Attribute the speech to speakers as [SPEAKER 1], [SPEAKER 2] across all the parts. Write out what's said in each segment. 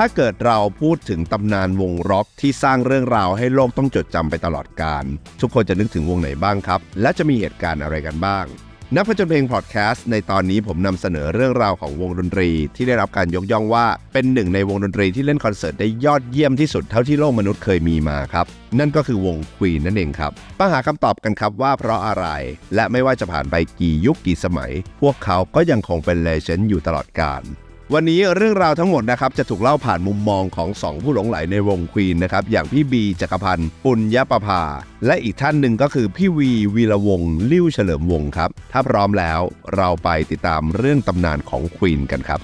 [SPEAKER 1] ถ้าเกิดเราพูดถึงตำนานวงร็อกที่สร้างเรื่องราวให้โลกต้องจดจำไปตลอดกาลทุกคนจะนึกถึงวงไหนบ้างครับ และจะมีเหตุการณ์อะไรกันบ้าง นักผจญเพลงพอดแคสต์ในตอนนี้ผมนำเสนอเรื่องราวของวงดนตรี ที่ได้รับการยกย่องว่าเป็นหนึ่งในวงดนตรีที่เล่นคอนเสิร์ตได้ยอดเยี่ยมที่สุดเท่าที่โลกมนุษย์เคยมีมาครับนั่นก็คือวงควีนนั่นเองครับมาหาคำตอบกันครับว่าเพราะอะไร และไม่ว่าจะผ่านไปกี่ยุคกี่สมัย พวกเขาก็ยังคงเป็นเลเจนด์อยู่ตลอดกาล วันนี้เรื่องราวทั้งหมดนะครับจะถูกเล่าผ่านมุมมองของสองผู้หลงไหลในวงควีนนะครับอย่างพี่บีจักรพันธ์ปุญญประภา และอีกท่านหนึ่งก็คือพี่วีวีระวงลิ้วเฉลิมวงครับ ถ้าพร้อมแล้วเราไปติดตามเรื่องตำนานของควีนกันครับ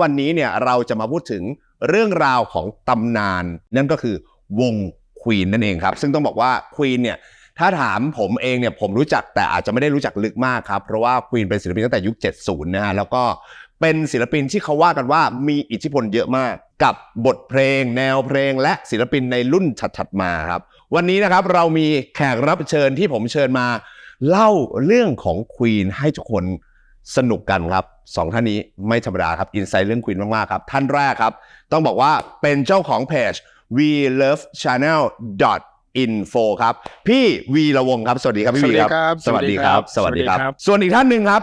[SPEAKER 1] วันนี้เนี่ยเราจะมาพูดถึงเรื่องราวของตำนาน นั่นก็คือวง ควีนนั่นเองครับ ซึ่งต้องบอกว่าควีนเนี่ยถ้าถามผมเองเนี่ยผมรู้จักแต่อาจจะไม่ได้รู้จักลึกมากครับ เพราะว่าควีนเป็นศิลปินตั้งแต่ยุค 70 นะฮะแล้วก็เป็นศิลปินที่เขาว่ากันว่ามีอิทธิพลเยอะมากกับบทเพลง แนวเพลง และศิลปินในรุ่นถัดๆมาครับ วันนี้นะครับเรามีแขกรับเชิญที่ผมเชิญมา เล่าเรื่องของควีนให้ทุกคนสนุกกันครับสองท่านนี้ไม่ธรรมดาครับอินไซต์เรื่องควีนมากๆครับ ท่านแรกครับ ต้องบอกว่าเป็นเจ้าของเพจ we love channel info ครับพี่วีระวงครับ สวัสดีครับพี่วีครับ
[SPEAKER 2] สวัสดีครับ
[SPEAKER 1] สวัสดีครับ
[SPEAKER 2] สวัสดีครับ
[SPEAKER 1] ส่วนอีกท่านหนึ่งครับ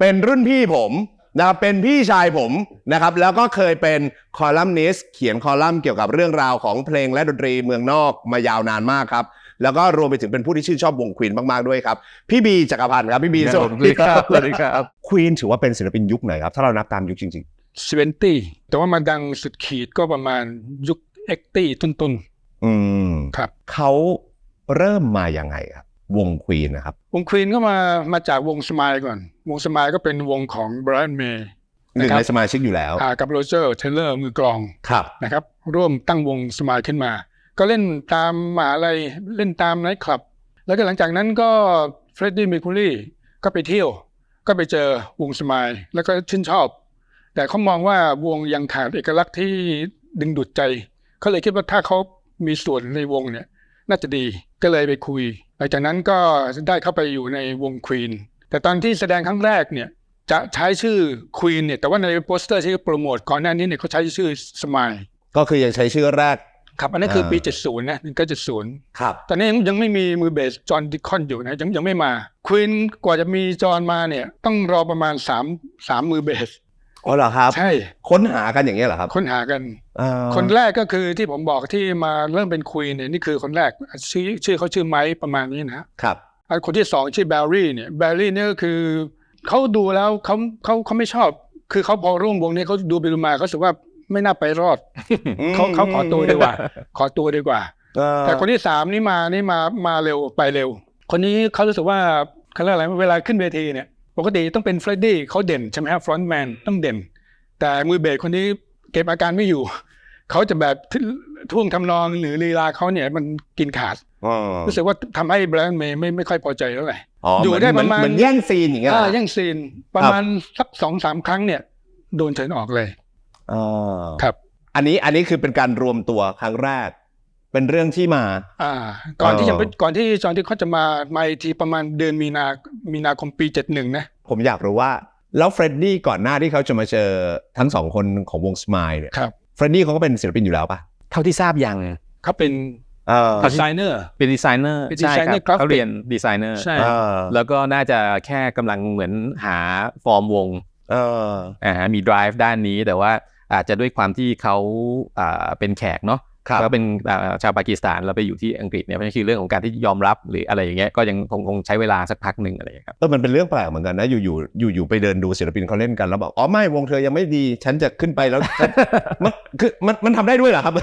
[SPEAKER 1] เป็นรุ่นพี่ผมนะครับเป็นพี่ชายผมนะครับแล้วก็เคยเป็นคอลัมนิสต์เขียนคอลัมน์เกี่ยวกับเรื่องราวของเพลงและดนตรีเมืองนอกมายาวนานมากครับ แล้วก็รวมไปถึงเป็นผู้ที่ชื่นชอบวงควีนมากๆด้วยครับ พี่บีจักรพันธ์ครับพี่บีสวัสดีครับ
[SPEAKER 2] สวัสดีครับ
[SPEAKER 1] ควีนถือว่าเป็นศิลปินยุคไหนครับ ถ้าเรานับตามยุคจริง
[SPEAKER 2] สเวนตี้แต่ว่ามาดังสุดขีดก็ประมาณยุค เอ็กตี้ต้น
[SPEAKER 1] ๆอืม
[SPEAKER 2] ๆครับ
[SPEAKER 1] เขาเริ่มมาอย่างไงครับวงควีนนะครับ
[SPEAKER 2] วงควีนก็มามาจากวงสมายก่อน วงสมายก็เป็นวงของไบรอันเมย์
[SPEAKER 1] หนึ่ง
[SPEAKER 2] นะครับ
[SPEAKER 1] ในสมาชิกอยู่แล้ว
[SPEAKER 2] กับโรเจอร์เทเลอร์มือกลอง
[SPEAKER 1] ครับ
[SPEAKER 2] นะครับ ร่วมตั้งวงสมายขึ้นมา ก็เล่นตามมหาลัยเล่นตามไนท์คลับ แล้วก็หลังจากนั้นก็เฟรดดี้มิคูลี่ก็ไปเที่ยว ก็ไปเจอวงสมายแล้วก็ชื่นชอบ แต่เขามองว่าวงยังขาดเอกลักษณ์ที่ดึงดูดใจ เขาเลยคิดว่าถ้าเขามีส่วนในวงเนี่ย น่าจะดีก็เลยไปคุยหลังจากนั้นก็ได้เข้าไปอยู่ในวงควีนแต่ตอนที่แสดงครั้งแรกเนี่ยจะใช้ชื่อควีนเนี่ยแต่ว่าในโปสเตอร์ที่โปรโมทก่อนหน้านี้เนี่ยเขาใช้ชื่อสมาย
[SPEAKER 1] ก็คือยังใช้ชื่อแรก
[SPEAKER 2] ครับอันนั้นคือปี
[SPEAKER 1] อ่า
[SPEAKER 2] 70 นะ1970
[SPEAKER 1] ครับ
[SPEAKER 2] ตอนนี้ยังยังไม่มีมือเบสจอห์นดิคอนอยู่นะยังยังไม่มาควีนกว่าจะมีจอห์นมาเนี่ยต้องรอประมาณ 3 3 มือเบส
[SPEAKER 1] อ๋อเหรอครับ
[SPEAKER 2] ใช่
[SPEAKER 1] ค้นหากันอย่างเงี้ยเหรอครับ
[SPEAKER 2] ค้นหากัน
[SPEAKER 1] อ่า
[SPEAKER 2] คนแรกก็คือที่ผมบอกที่มาเริ่มเป็นควีนเนี่ยนี่คือคนแรกชื่อชื่อเขาชื่อไมค์ประมาณนี้นะฮะ
[SPEAKER 1] ครับ
[SPEAKER 2] อันคนที่สองชื่อแบร์รี่เนี่ยแบร์รี่เนี่ยก็คือเขาดูแล้วเขาเขาเขาไม่ชอบ คือเขาพอร่วมวงนี้เขาดูไปดูมาเขารู้สึกว่าไม่น่าไปรอดเขาเขาขอตัวดีกว่า ขอตัวดีกว่า
[SPEAKER 1] เอ่อ
[SPEAKER 2] แต่คนที่สามนี่มานี่มามาเร็วไปเร็ว คนนี้เขารู้สึกว่าเขาเรียกอะไรเวลาขึ้นเวทีเนี่ย ปกติต้องเป็นเฟรดดี้เขาเด่นใช่ไหมครับฟรอนต์แมนต้องเด่น แต่มือเบสคนนี้เก็บอาการไม่อยู่ เขาจะแบบท่วงทำนองหรือลีลาเขาเนี่ยมันกินขาด
[SPEAKER 1] อ๋อ
[SPEAKER 2] รู้สึกว่าทำให้แบรนด์เมย์ไม่ไม่ค่อยพอใจเท่าไหร่
[SPEAKER 1] อ๋อ
[SPEAKER 2] อยู่
[SPEAKER 1] เหมืน
[SPEAKER 2] ได้ประมาณ
[SPEAKER 1] เหมือนแย่งซีนอย่างเงี้ยเหร
[SPEAKER 2] อ่า
[SPEAKER 1] อ
[SPEAKER 2] แย่งซีนประมาณสักสองสามครั้งเนี่ย โดนเชิญออกเลย
[SPEAKER 1] อ๋อ
[SPEAKER 2] ครับ
[SPEAKER 1] อันนี้อันนี้คือเป็นการรวมตัวครั้งแรก เป็นเรื่องที่มา
[SPEAKER 2] อ่า ก่อนที่
[SPEAKER 1] เอ
[SPEAKER 2] จะ
[SPEAKER 1] อ
[SPEAKER 2] ไปก่อนที่จอนที่เขาจะมามาอีกทีประมาณเดือนมีนามีนาคมปีเจ็ดหนึ่งนะ
[SPEAKER 1] ผมอยากรู้ว่า แล้วเฟรดดี้ก่อนหน้าที่เขาจะมาเจอทั้งสองคนของวงสมายเนี่ย
[SPEAKER 2] ครับ
[SPEAKER 1] เฟรดดี้เขาก็เป็นศิลปินอยู่แล้วปะ
[SPEAKER 3] เท่าที่ทราบยัง
[SPEAKER 2] เขาเป็น
[SPEAKER 1] เออ
[SPEAKER 2] ดีไซเนอร์
[SPEAKER 3] เป็นดีไซเนอร์
[SPEAKER 2] เป็น
[SPEAKER 3] ใช่ครับ
[SPEAKER 2] designer graphic
[SPEAKER 3] เขาเรียนดีไซเนอร์
[SPEAKER 2] ใช่
[SPEAKER 1] เออ
[SPEAKER 3] แล้วก็น่าจะแค่กำลังเหมือนหาฟอร์มวง
[SPEAKER 1] เออ
[SPEAKER 3] อ่าฮะมี drive ด้านนี้แต่ว่าอาจจะด้วยความที่เขาอ่าเป็นแขกเนาะ
[SPEAKER 1] ครับ
[SPEAKER 3] ก็เป็นอ่าชาวปากีสถานเราไปอยู่ที่อังกฤษเนี่ยเพราะฉะนั้นคือเรื่องของการที่ยอมรับหรืออะไรอย่างเงี้ยก็ยังคงคงใช้เวลาสักพักหนึ่งอะไรอย่างเงี้ยครับ
[SPEAKER 1] เออมันเป็นเรื่องแปลกเหมือนกันนะอยู่ๆอยู่ๆไปเดินดูศิลปินเขาเล่นกันแล้วบอกอ๋อไม่วงเธอยังไม่ดีฉันจะขึ้นไปแล้วฉันมันคือมันมันทำได้ด้วยเหรอครับ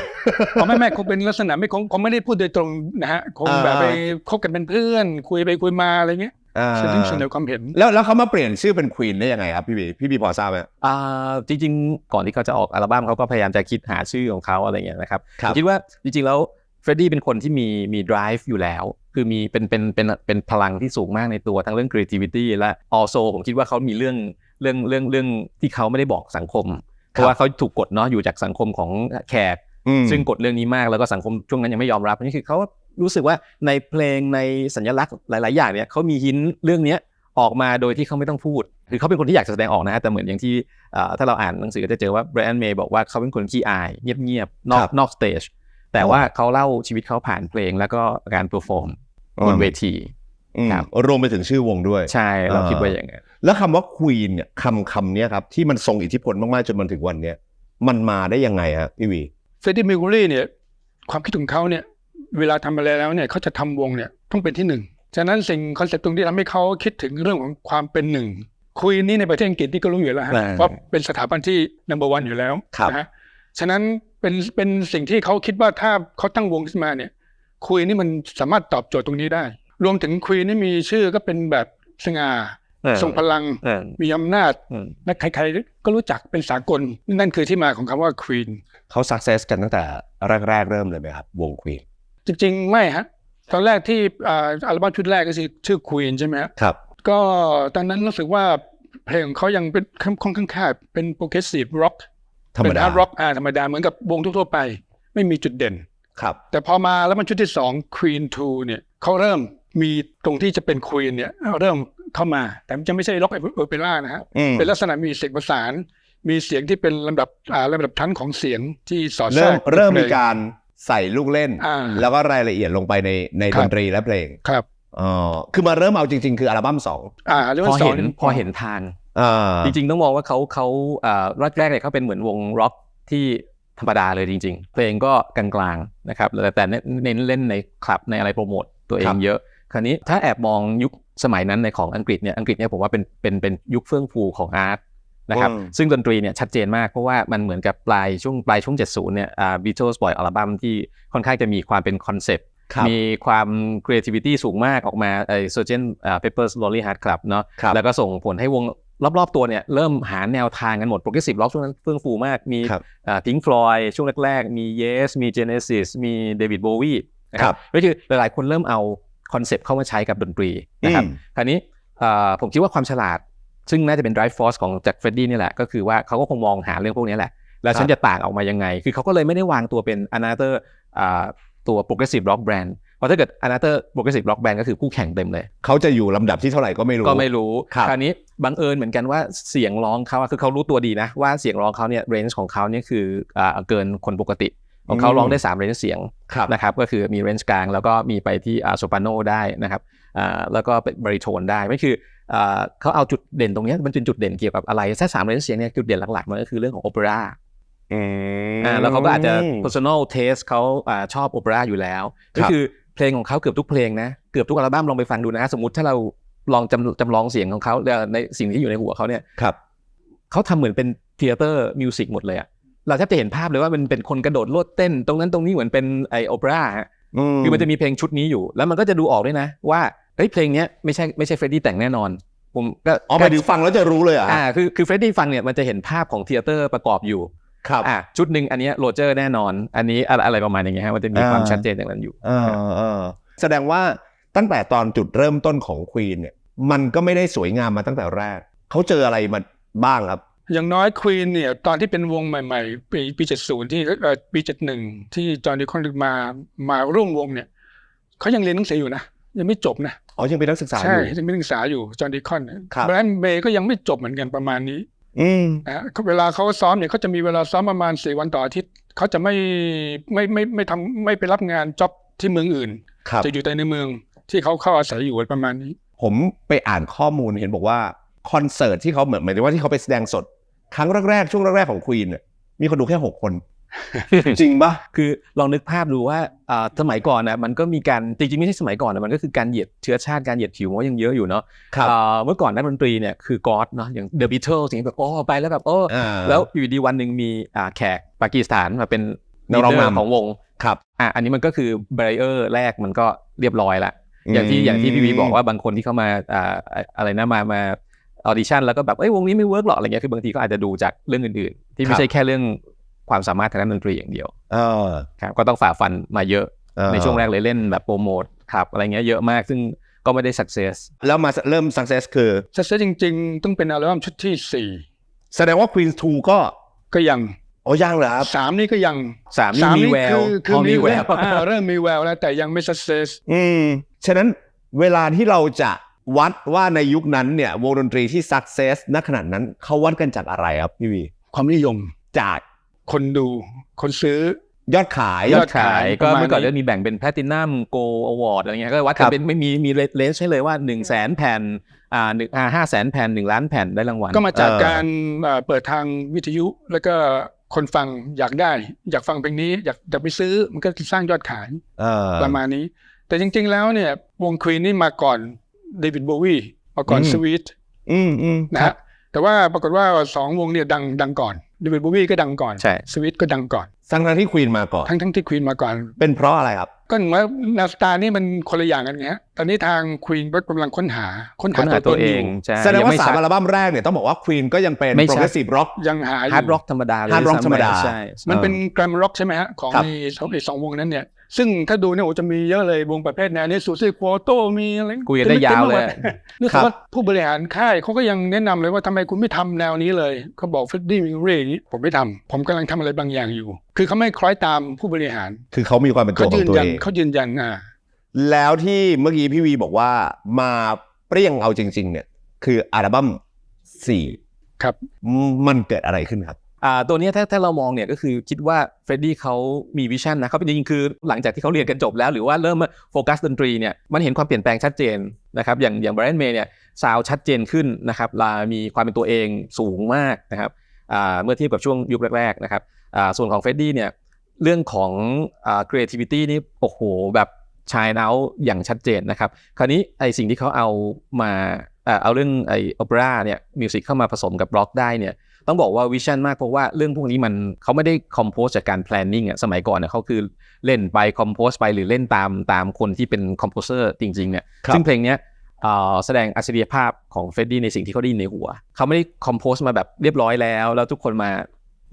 [SPEAKER 2] เขาไม่ไม่คงเป็นลักษณะไม่คงคงไม่ได้พูดโดยตรงนะฮะคงแบบ
[SPEAKER 1] อ่า
[SPEAKER 2] ไปคบกันเป็นเพื่อน คุยไปคุยมาอะไรเงี้ย
[SPEAKER 1] อ่า
[SPEAKER 2] แสดงเสนอความเห็น
[SPEAKER 1] แล้วแล้วเขามาเปลี่ยนชื่อเป็นควีนได้ยังไงครับพี่บีพี่บีพอทราบไหม
[SPEAKER 3] อ่าจริง ๆ ก่อนที่เขาจะออกอัลบั้มเขาก็พยายามจะคิดหาชื่อของเขาอะไรเงี้ยนะครับ
[SPEAKER 1] ครับ
[SPEAKER 3] คิดว่าจริง ๆ แล้วเฟรดดี้เป็นคนที่มีมี drive อยู่แล้ว คือมีเป็นเป็นเป็นเป็นพลังที่สูงมากในตัวทั้งเรื่อง creativity และ also ผมคิดว่าเขามีเรื่องเรื่องเรื่องเรื่องที่เขาไม่ได้บอกสังคม เพราะว่าเขาถูกกดเนาะอยู่จากสังคมของแขก
[SPEAKER 1] อืม
[SPEAKER 3] ซึ่งกดเรื่องนี้มากแล้วก็สังคมช่วงนั้นยังไม่ยอมรับนี่คือเขา รู้สึกว่าในเพลงในสัญลักษณ์หลาย ๆ อย่างเนี่ยเขามีหินเรื่องเนี้ยออกมาโดยที่เขาไม่ต้องพูด คือเขาเป็นคนที่อยากจะแสดงออกนะฮะแต่เหมือนอย่างที่เอ่อถ้าเราอ่านหนังสือก็จะเจอว่าแบรนด์เมย์บอกว่าเขาเป็นคนขี้อาย เงียบ ๆ นอ
[SPEAKER 1] ครั
[SPEAKER 3] ก
[SPEAKER 1] บ
[SPEAKER 3] นอกสเตจแต่ว่าเขาเล่าชีวิตเขาผ่านเพลงแล้วก็การเปอร์ฟอร์มบนเวที
[SPEAKER 1] อืม
[SPEAKER 3] ครับ
[SPEAKER 1] รวมไปถึงชื่อวงด้วย
[SPEAKER 3] ใช่ เรา
[SPEAKER 1] อ่า
[SPEAKER 3] คิดว่าอย่างนั้น
[SPEAKER 1] แล้วคำว่าควีนเนี่ยคำคำเนี้ยครับ ที่มันทรงอิทธิพลมาก ๆ จนมันถึงวันเนี้ยมันมาได้ยังไงฮะพี่วี
[SPEAKER 2] เฟรดดี้มิคูรี่เนี่ยความคิดของเขาเนี่ย เวลาทำอะไรแล้วเนี่ยเขาจะทำวงเนี่ยต้องเป็นที่หนึ่งฉะนั้นสิ่งคอนเซ็ปต์ตรงที่ทำให้เขาคิดถึงเรื่องของความเป็นหนึ่งคุยนี่ในประเทศอังกฤษที่ก็รู้อยู่แล้วฮะ
[SPEAKER 3] อ่า
[SPEAKER 2] ว่าเป็นสถาบันที่ number one อยู่แล้ว
[SPEAKER 1] ครับ
[SPEAKER 2] นะฮะฉะนั้นเป็นเป็นสิ่งที่เขาคิดว่าถ้าเขาตั้งวงขึ้นมาเนี่ย คุยนี่มันสามารถตอบโจทย์ตรงนี้ได้ รวมถึงคุยนี่มีชื่อก็เป็นแบบสง่า
[SPEAKER 3] เออ
[SPEAKER 2] ทรงพลัง
[SPEAKER 3] เออ
[SPEAKER 2] มีอำนาจ
[SPEAKER 3] อืม
[SPEAKER 2] และใครๆก็รู้จักเป็นสากลนั่นคือที่มาของคำว่าควีน
[SPEAKER 1] เขาสักเซสกันตั้งแต่แรกๆเริ่มเลยไหมครับ วงควีน
[SPEAKER 2] จริงๆ ไม่ฮะ ตอนแรกที่อ่าอัลบั้มชุดแรกก็คือชื่อ Queen ใช่ไหมฮะ
[SPEAKER 1] ครับ
[SPEAKER 2] ก็ตอนนั้นรู้สึกว่าเพลงของเขายังเป็นค่อนข้างแคบเป็น progressive rock
[SPEAKER 1] ธรรม
[SPEAKER 2] เป็น
[SPEAKER 1] ดา
[SPEAKER 2] hard rock อ่าธรรมดาเหมือนกับวงทั่วๆไป ไม่มีจุดเด่น
[SPEAKER 1] ครับ
[SPEAKER 2] แต่พอมาแล้วมันชุดที่สอง Queen 2เนี่ยเขาเริ่มมีตรงที่จะเป็น Queen เนี่ยเริ่มเข้ามา แต่มันจะไม่ใช่ rock opera นะฮะ
[SPEAKER 1] อืม
[SPEAKER 2] เป็นลักษณะมีเสียงประสาน มีเสียงที่เป็นลำดับอ่าลำดับชั้นของเสียงที่สอดแทร
[SPEAKER 1] เริ่ม
[SPEAKER 2] ก
[SPEAKER 1] เริ่มมี
[SPEAKER 2] ในพลง
[SPEAKER 1] การ ใส่ลูกเล่น
[SPEAKER 2] อ่า
[SPEAKER 1] แล้วก็รายละเอียดลงไปในใน
[SPEAKER 2] ครั
[SPEAKER 1] ด
[SPEAKER 2] บ
[SPEAKER 1] นตรีและเพลง
[SPEAKER 2] ครับ
[SPEAKER 1] อ๋อคือมาเริ่มเอาจริง ๆ คืออัลบั้มสอง
[SPEAKER 2] อ่าเรียก
[SPEAKER 3] พอ
[SPEAKER 2] ว่าสอ
[SPEAKER 3] เห็
[SPEAKER 2] น
[SPEAKER 3] นพอเห็นทาง
[SPEAKER 1] อ่า
[SPEAKER 3] จริง ๆ ต้องมองว่าเขาเขาอ่าแรกๆเนี่ยเขาเป็นเหมือนวงร็อกที่ธรรมดาเลยจริง ๆ เพลงก็กลางๆนะครับแต่แต่เน้นเล่นในคลับในอะไรโปรโมทตัวเองเยอะ คราวนี้ถ้าแอบมองยุคสมัยนั้นในของอังกฤษเนี่ยอังกฤษเนี่ยผมว่าเป็นเป็นเป็นยุคเฟื่องฟูของอาร์ต นะครับ
[SPEAKER 1] อืม
[SPEAKER 3] ซึ่งดนตรีเนี่ยชัดเจนมากเพราะว่ามันเหมือนกับปลายช่วงปลายช่วง 70 เนี่ยอ่าบีเทิลส์ปล่อยอัลบั้มที่ค่อนข้างจะมีความเป็นคอนเซปต์
[SPEAKER 1] ครับ
[SPEAKER 3] มีความ creativity สูงมากออกมาไอ้ Sgt. อ่า Pepper's Lonely Heart Club เนาะ
[SPEAKER 1] ครับ
[SPEAKER 3] แล้วก็ส่งผลให้วงรอบๆตัวเนี่ยเริ่มหาแนวทางกันหมด progressive rock ช่วงนั้นเฟื่องฟูมากมี
[SPEAKER 1] ครับ
[SPEAKER 3] พิงฟลอยช่วงแรกๆ มี Yes มี Genesis มี David Bowie นะค
[SPEAKER 1] ครั
[SPEAKER 3] รั
[SPEAKER 1] บบ
[SPEAKER 3] ก็คือหลายๆคนเริ่มเอาคอนเซปต์เข้ามาใช้กับดนตรีนะครับ
[SPEAKER 1] อืม
[SPEAKER 3] คราวนี้อ่าผมคิดว่าความฉลาด ซึ่งน่าจะเป็น drive force ของจากเฟรดดี้นี่แหละ ก็คือว่าเขาก็คงมองหาเรื่องพวกนี้แหละ แล้วฉันจะต่างออกมายังไง คือเขาก็เลยไม่ได้วางตัวเป็น another อ่าตัว progressive rock brand เพราะถ้าเกิด another progressive rock brand ก็คือคู่แข่งเต็มเลย
[SPEAKER 1] เขาจะอยู่ลำดับที่เท่าไหร่ก็ไม่รู้
[SPEAKER 3] ก็ไม่รู้
[SPEAKER 1] ครับ
[SPEAKER 3] คราวนี้บังเอิญเหมือนกันว่าเสียงร้องเขาอะคือเขารู้ตัวดีนะ ว่าเสียงร้องเขาเนี่ยเรนจ์ของเขาเนี่ยคืออ่าเกินคนปกติ ของเขาร้องได้3เรนจ์เสียง
[SPEAKER 1] ครับ
[SPEAKER 3] นะครับก็คือมีเรนจ์กลาง แล้วก็มีไปที่อ่าโซปราโนได้นะครับอ่าแล้วก็เป็นบริโทนได้ไม่คืออ่า เขาเอาจุดเด่นตรงเนี้ยมันเป็นจุดเด่นเกี่ยวกับอะไรแค่สามเรนจ์เสียงเนี่ยจุดเด่นหลักๆมันก็คือเรื่องของโอเปร่า
[SPEAKER 1] อืม
[SPEAKER 3] อ่าแล้วเขาก็อาจจะ personal taste เขาอ่าชอบโอเปร่าอยู่แล้ว
[SPEAKER 1] ครั
[SPEAKER 3] ก็
[SPEAKER 1] บ
[SPEAKER 3] คือเพลงของเขาเกือบทุกเพลงนะเกือบทุกอัลบั้มลองไปฟังดูนะ สมมติถ้าเราลองจำจำลองเสียงของเขาเอ่อในสิ่งที่อยู่ในหัวเขาเนี่ย
[SPEAKER 1] ครับ
[SPEAKER 3] เขาทำเหมือนเป็นเทเตอร์มิวสิกหมดเลยอะเราแทบจะเห็นภาพเลยว่ามันเป็นคนกระโดดโลดเต้น ตรงนั้นตรงนี้เหมือนเป็นไอโอเปร่าฮะคือมันจะมีเพลงชุดนี้อยู่ แล้วมันก็จะดูออกด้วยนะว่า เฮ้ยเพลงเนี้ยไม่ใช่ไม่ใช่เฟรดดี้แต่งแน่นอน ผมก็
[SPEAKER 1] อ๋อหมายถึงฟังแล้วจะรู้เลยเหรอ
[SPEAKER 3] อ่าคือคือเฟรดดี้ฟังเนี่ยมันจะเห็นภาพของเทเตอร์ประกอบอยู่
[SPEAKER 1] ครับ
[SPEAKER 3] อ่าชุดหนึ่งอันเนี้ยโรเจอร์แน่นอน อันนี้อะไรอะไรประมาณอย่างเงี้ยฮะมันจะมีความ
[SPEAKER 1] อ่า
[SPEAKER 3] ชัดเจนอย่างนั้นอยู่
[SPEAKER 1] เออเออแสดงว่าตั้งแต่ตอนจุดเริ่มต้นของควีนเนี่ย มันก็ไม่ได้สวยงามมาตั้งแต่แรก เขาเจออะไรมาบ้างครับ
[SPEAKER 2] อย่างน้อยควีนเนี่ยตอนที่เป็นวงใหม่ๆ ปีปี 70 ที่เอ่อปี71 ที่จอห์นดีคอนมามาร่วมวงเนี่ยเขายังเรียนหนังสืออยู่นะ ยังไม่จบนะ
[SPEAKER 1] อ๋อยังเป็นนักศึกษาอ
[SPEAKER 2] ใช่
[SPEAKER 1] ยู่
[SPEAKER 2] ยังเป็นนักศึกษาอยู่จอห์นดีคอน
[SPEAKER 1] ครับ
[SPEAKER 2] แบรนด์เมย์ก็ยังไม่จบเหมือนกันประมาณนี้
[SPEAKER 1] อืม
[SPEAKER 2] นะฮะเวลาเขาซ้อมเนี่ยเขาจะมีเวลาซ้อมประมาณสี่วันต่ออาทิตย์เขาจะไม่ไม่ไม่ไม่ทำไม่ไปรับงานจ็อบที่เมืองอื่น
[SPEAKER 1] ครับ
[SPEAKER 2] จะอยู่แต่ในเมืองที่เขาเข้าอาศัยอยู่ประมาณนี้
[SPEAKER 1] ผมไปอ่านข้อมูลเห็นบอกว่าคอนเสิร์ตที่เขาเหมือนหมายถึงว่าที่เขาไปแสดงสด ครั้งแรกๆช่วงแรกๆของควีนเนี่ยมีคนดูแค่หกคน จริงปะ
[SPEAKER 3] คือลองนึกภาพดูว่าอ่าสมัยก่อนนะมันก็มีการจริงๆไม่ใช่สมัยก่อนนะมันก็คือการเหยียดเชื้อชาติการเหยียดผิวมันก็ยังเยอะอยู่เนาะ
[SPEAKER 1] ครับ
[SPEAKER 3] อ่าเมื่อก่อนนักดนตรีเนี่ยคือก๊อดเนาะอย่าง The Beatles อย่างนี้แบบโอ้ไปแล้วแบบโอ้
[SPEAKER 1] อ่า
[SPEAKER 3] แล้วอยู่ดีวันหนึ่งมีอ่าแขกปากีสถานมาเป็น
[SPEAKER 1] นักร้อง
[SPEAKER 3] leader
[SPEAKER 1] นำ
[SPEAKER 3] ของวง
[SPEAKER 1] ครับ
[SPEAKER 3] อะอันนี้มันก็คือ b บ r เออร์แรกมันก็เรียบร้อยละอย่างที่อย่างที่พี่วีบอกว่าบางคนที่เข้ามาอ่าอะไรนะมามาออดิชั่นแล้วก็แบบเอ้ยวงนี้ไม่เวิร์กหรอกอะไรเงี้ยคือบางทีก็อาจจะดูจากเรื่องอื่นๆ ที่
[SPEAKER 1] ครั
[SPEAKER 3] ไม่
[SPEAKER 1] บ
[SPEAKER 3] ใช่แค่เรื่อง ความสามารถทางด้านดนตรีอย่างเดียว
[SPEAKER 1] เออ
[SPEAKER 3] ครับก็ต้องฝ่าฟันมาเยอะ
[SPEAKER 1] เออ
[SPEAKER 3] ในช่วงแรกเลยเล่นแบบโปรโมทครับอะไรเงี้ยเยอะมากซึ่งก็ไม่ได้สักเซส
[SPEAKER 1] แล้วมาเริ่ม success คือ
[SPEAKER 2] สักเซจริง ๆ ต้องเป็นอัลบั้มชุดที่สี่
[SPEAKER 1] แสดงว่า Queen 2 ก็
[SPEAKER 2] ก็ยัง
[SPEAKER 1] โอ้ยังเหรอครับ
[SPEAKER 2] สามนี่ก็ยัง
[SPEAKER 3] สามนี่มีแวว
[SPEAKER 2] คือคือ
[SPEAKER 3] พอมี
[SPEAKER 2] มี
[SPEAKER 3] แว
[SPEAKER 2] แว
[SPEAKER 3] ว
[SPEAKER 2] วอ่าเริ่มมีแววแล้วแต่ยังไม่ success
[SPEAKER 1] อืมฉะนั้นเวลาที่เราจะวัดว่าในยุคนั้นเนี่ยวงดนตรีที่ success ณขนาดนั้นเขาวัดกันจากอะไรครับพี่วี
[SPEAKER 2] ความนิยม
[SPEAKER 1] จาก
[SPEAKER 2] คนดูคนซื้อ
[SPEAKER 1] ยอดขาย
[SPEAKER 2] ย
[SPEAKER 3] ย
[SPEAKER 2] อ
[SPEAKER 3] อ
[SPEAKER 2] ด
[SPEAKER 3] ด
[SPEAKER 2] ขา
[SPEAKER 3] ขายย
[SPEAKER 2] ป
[SPEAKER 3] ก็
[SPEAKER 2] ระมาณ
[SPEAKER 3] เมื่อก่อน
[SPEAKER 2] นี้
[SPEAKER 3] จะมีแบ่งเป็นแพลตินัมโกลอวอร์ดอะไรเงี้ยก็วัด
[SPEAKER 1] ครั
[SPEAKER 3] กัน
[SPEAKER 1] บ
[SPEAKER 3] เป็นไม่มีมีเลนส์ให้เลยว่า1นึ่งแสนแผ่นอ่าหนึ่งอ่าห้าแสนแผ่นหนึ่งล้านแผ่นได้รางวัล
[SPEAKER 2] ก็มาจาก
[SPEAKER 1] เออ
[SPEAKER 2] การเอ่อเปิดทางวิทยุแล้วก็คนฟังอยากได้ อยากฟังเพลงนี้อยากจะไปซื้อมันก็สร้างยอดขาย
[SPEAKER 1] เออ
[SPEAKER 2] ประมาณนี้ แต่จริง ๆ แล้วเนี่ยวงควีนนี่มาก่อนเดวิดโบวีมาก่อน
[SPEAKER 1] อืม
[SPEAKER 2] สวีท
[SPEAKER 1] อืมอืม
[SPEAKER 2] นะฮะแต่ว่าปรากฏว่าสองวงเนี่ยดังดังก่อน เดวิดโบวีก็ดังก่อน
[SPEAKER 3] ใช่
[SPEAKER 2] สวิตก็ดังก่อน
[SPEAKER 1] ทั้งทางๆที่ควีนมาก่อน
[SPEAKER 2] ทั้งทั้งที่ควีนมาก่อน
[SPEAKER 1] เป็นเพราะอะไรครับ
[SPEAKER 2] ก็เหมือนว่าแนวสไตล์นี่มันคนละอย่างกันไงฮะตอนนี้ทางควีนก็กำลังค้นหาค้น
[SPEAKER 3] ค้
[SPEAKER 2] หาน
[SPEAKER 3] หา
[SPEAKER 2] ตัว
[SPEAKER 3] ตั
[SPEAKER 2] ต
[SPEAKER 3] วน
[SPEAKER 2] อ
[SPEAKER 3] เอยู่งใช่
[SPEAKER 1] แสดง
[SPEAKER 3] ยั
[SPEAKER 1] ว่า
[SPEAKER 3] ไม่
[SPEAKER 1] สาม
[SPEAKER 3] ชัด
[SPEAKER 1] อัลบั้มแรกเนี่ยต้องบอกว่าควีนก็ยังเป็น
[SPEAKER 3] ไม่ชัด
[SPEAKER 1] progressive rock
[SPEAKER 2] ยังหาอยู่
[SPEAKER 3] ฮาร์ดร็อกธรรมดาเลย
[SPEAKER 1] hard rock ธรรมดา
[SPEAKER 3] ใช่
[SPEAKER 2] มันเป็นแกรมร็อกใช่ไหมฮะ ของ
[SPEAKER 1] ครับ
[SPEAKER 2] ในสองไอ้สองวงนั้นเนี่ย ซึ่งถ้าดูเนี่ยโอ้จะมีเยอะเลยวงประเภทแนวนี้ซูซี่โควโตมีอะไร
[SPEAKER 3] คุยกันได้ยาวเลย
[SPEAKER 2] นึกถึงว่าผู้บริหารค่ายเขาก็ยังแนะนำเลยว่าทำไมคุณไม่ทำแนวนี้เลยเขาบอกเฟรดดี้มิงเรย์นี้ผมไม่ทำผมกำลังทำอะไรบางอย่างอยู่ คือเขาไม่คล้อยตามผู้บริหาร
[SPEAKER 1] คือเขามีความเป็นตั
[SPEAKER 2] เขา
[SPEAKER 1] วขอ
[SPEAKER 2] ยื
[SPEAKER 1] ง
[SPEAKER 2] น
[SPEAKER 1] ตัว
[SPEAKER 2] ยัน
[SPEAKER 1] เอง
[SPEAKER 2] เขายืนยันอ่า
[SPEAKER 1] แล้วที่เมื่อกี้พี่วีบอกว่ามาเปรี้ยงเอาจริง ๆ เนี่ย คืออัลบั้มสี่
[SPEAKER 2] ครับ
[SPEAKER 1] มันเกิดอะไรขึ้นครับ
[SPEAKER 3] อ่าตัวนี้ถ้าถ้าเรามองเนี่ยก็คือคิดว่าเฟรดดี้เขามีวิชั่นนะเขาเป็นจริงๆคือหลังจากที่เขาเรียนกันจบแล้ว หรือว่าเริ่มมาโฟกัสดนตรีเนี่ยมันเห็นความเปลี่ยนแปลงชัดเจนนะครับอย่างอย่างบรอนเมย์เนี่ยซาวชัดเจนขึ้นนะครับลามีความเป็นตัวเองสูงมากนะครับอ่าเมื่อเทียบกับช่วงยุคแรกๆนะครับอ่าส่วนของเฟรดดี้เนี่ยเรื่องของอ่า creativity นี่โอ้โหแบบชายเนาอย่างชัดเจนนะครับคราวนี้ไอสิ่งที่เขาเอามาเออเอาเรื่องไอโอเปร่าเนี่ยมิวสิกเข้ามาผสมกับบล็อกได้เนี่ย ต้องบอกว่าวิชั่นมากเพราะว่าเรื่องพวกนี้มันเขาไม่ได้คอมโพสจากการ planning อะสมัยก่อนเนี่ยเขาคือเล่นไปคอมโพสไปหรือเล่นตามตามคนที่เป็นคอมโพเซอร์จริงๆเนี่ย
[SPEAKER 1] ครับ
[SPEAKER 3] ซึ่งเพลงเนี้ยเอ่อแสดงอัจฉริยภาพของเฟรดดี้ในสิ่งที่เขาได้ยินในหัว เขาไม่ได้คอมโพสมาแบบเรียบร้อยแล้ว แล้วทุกคนมา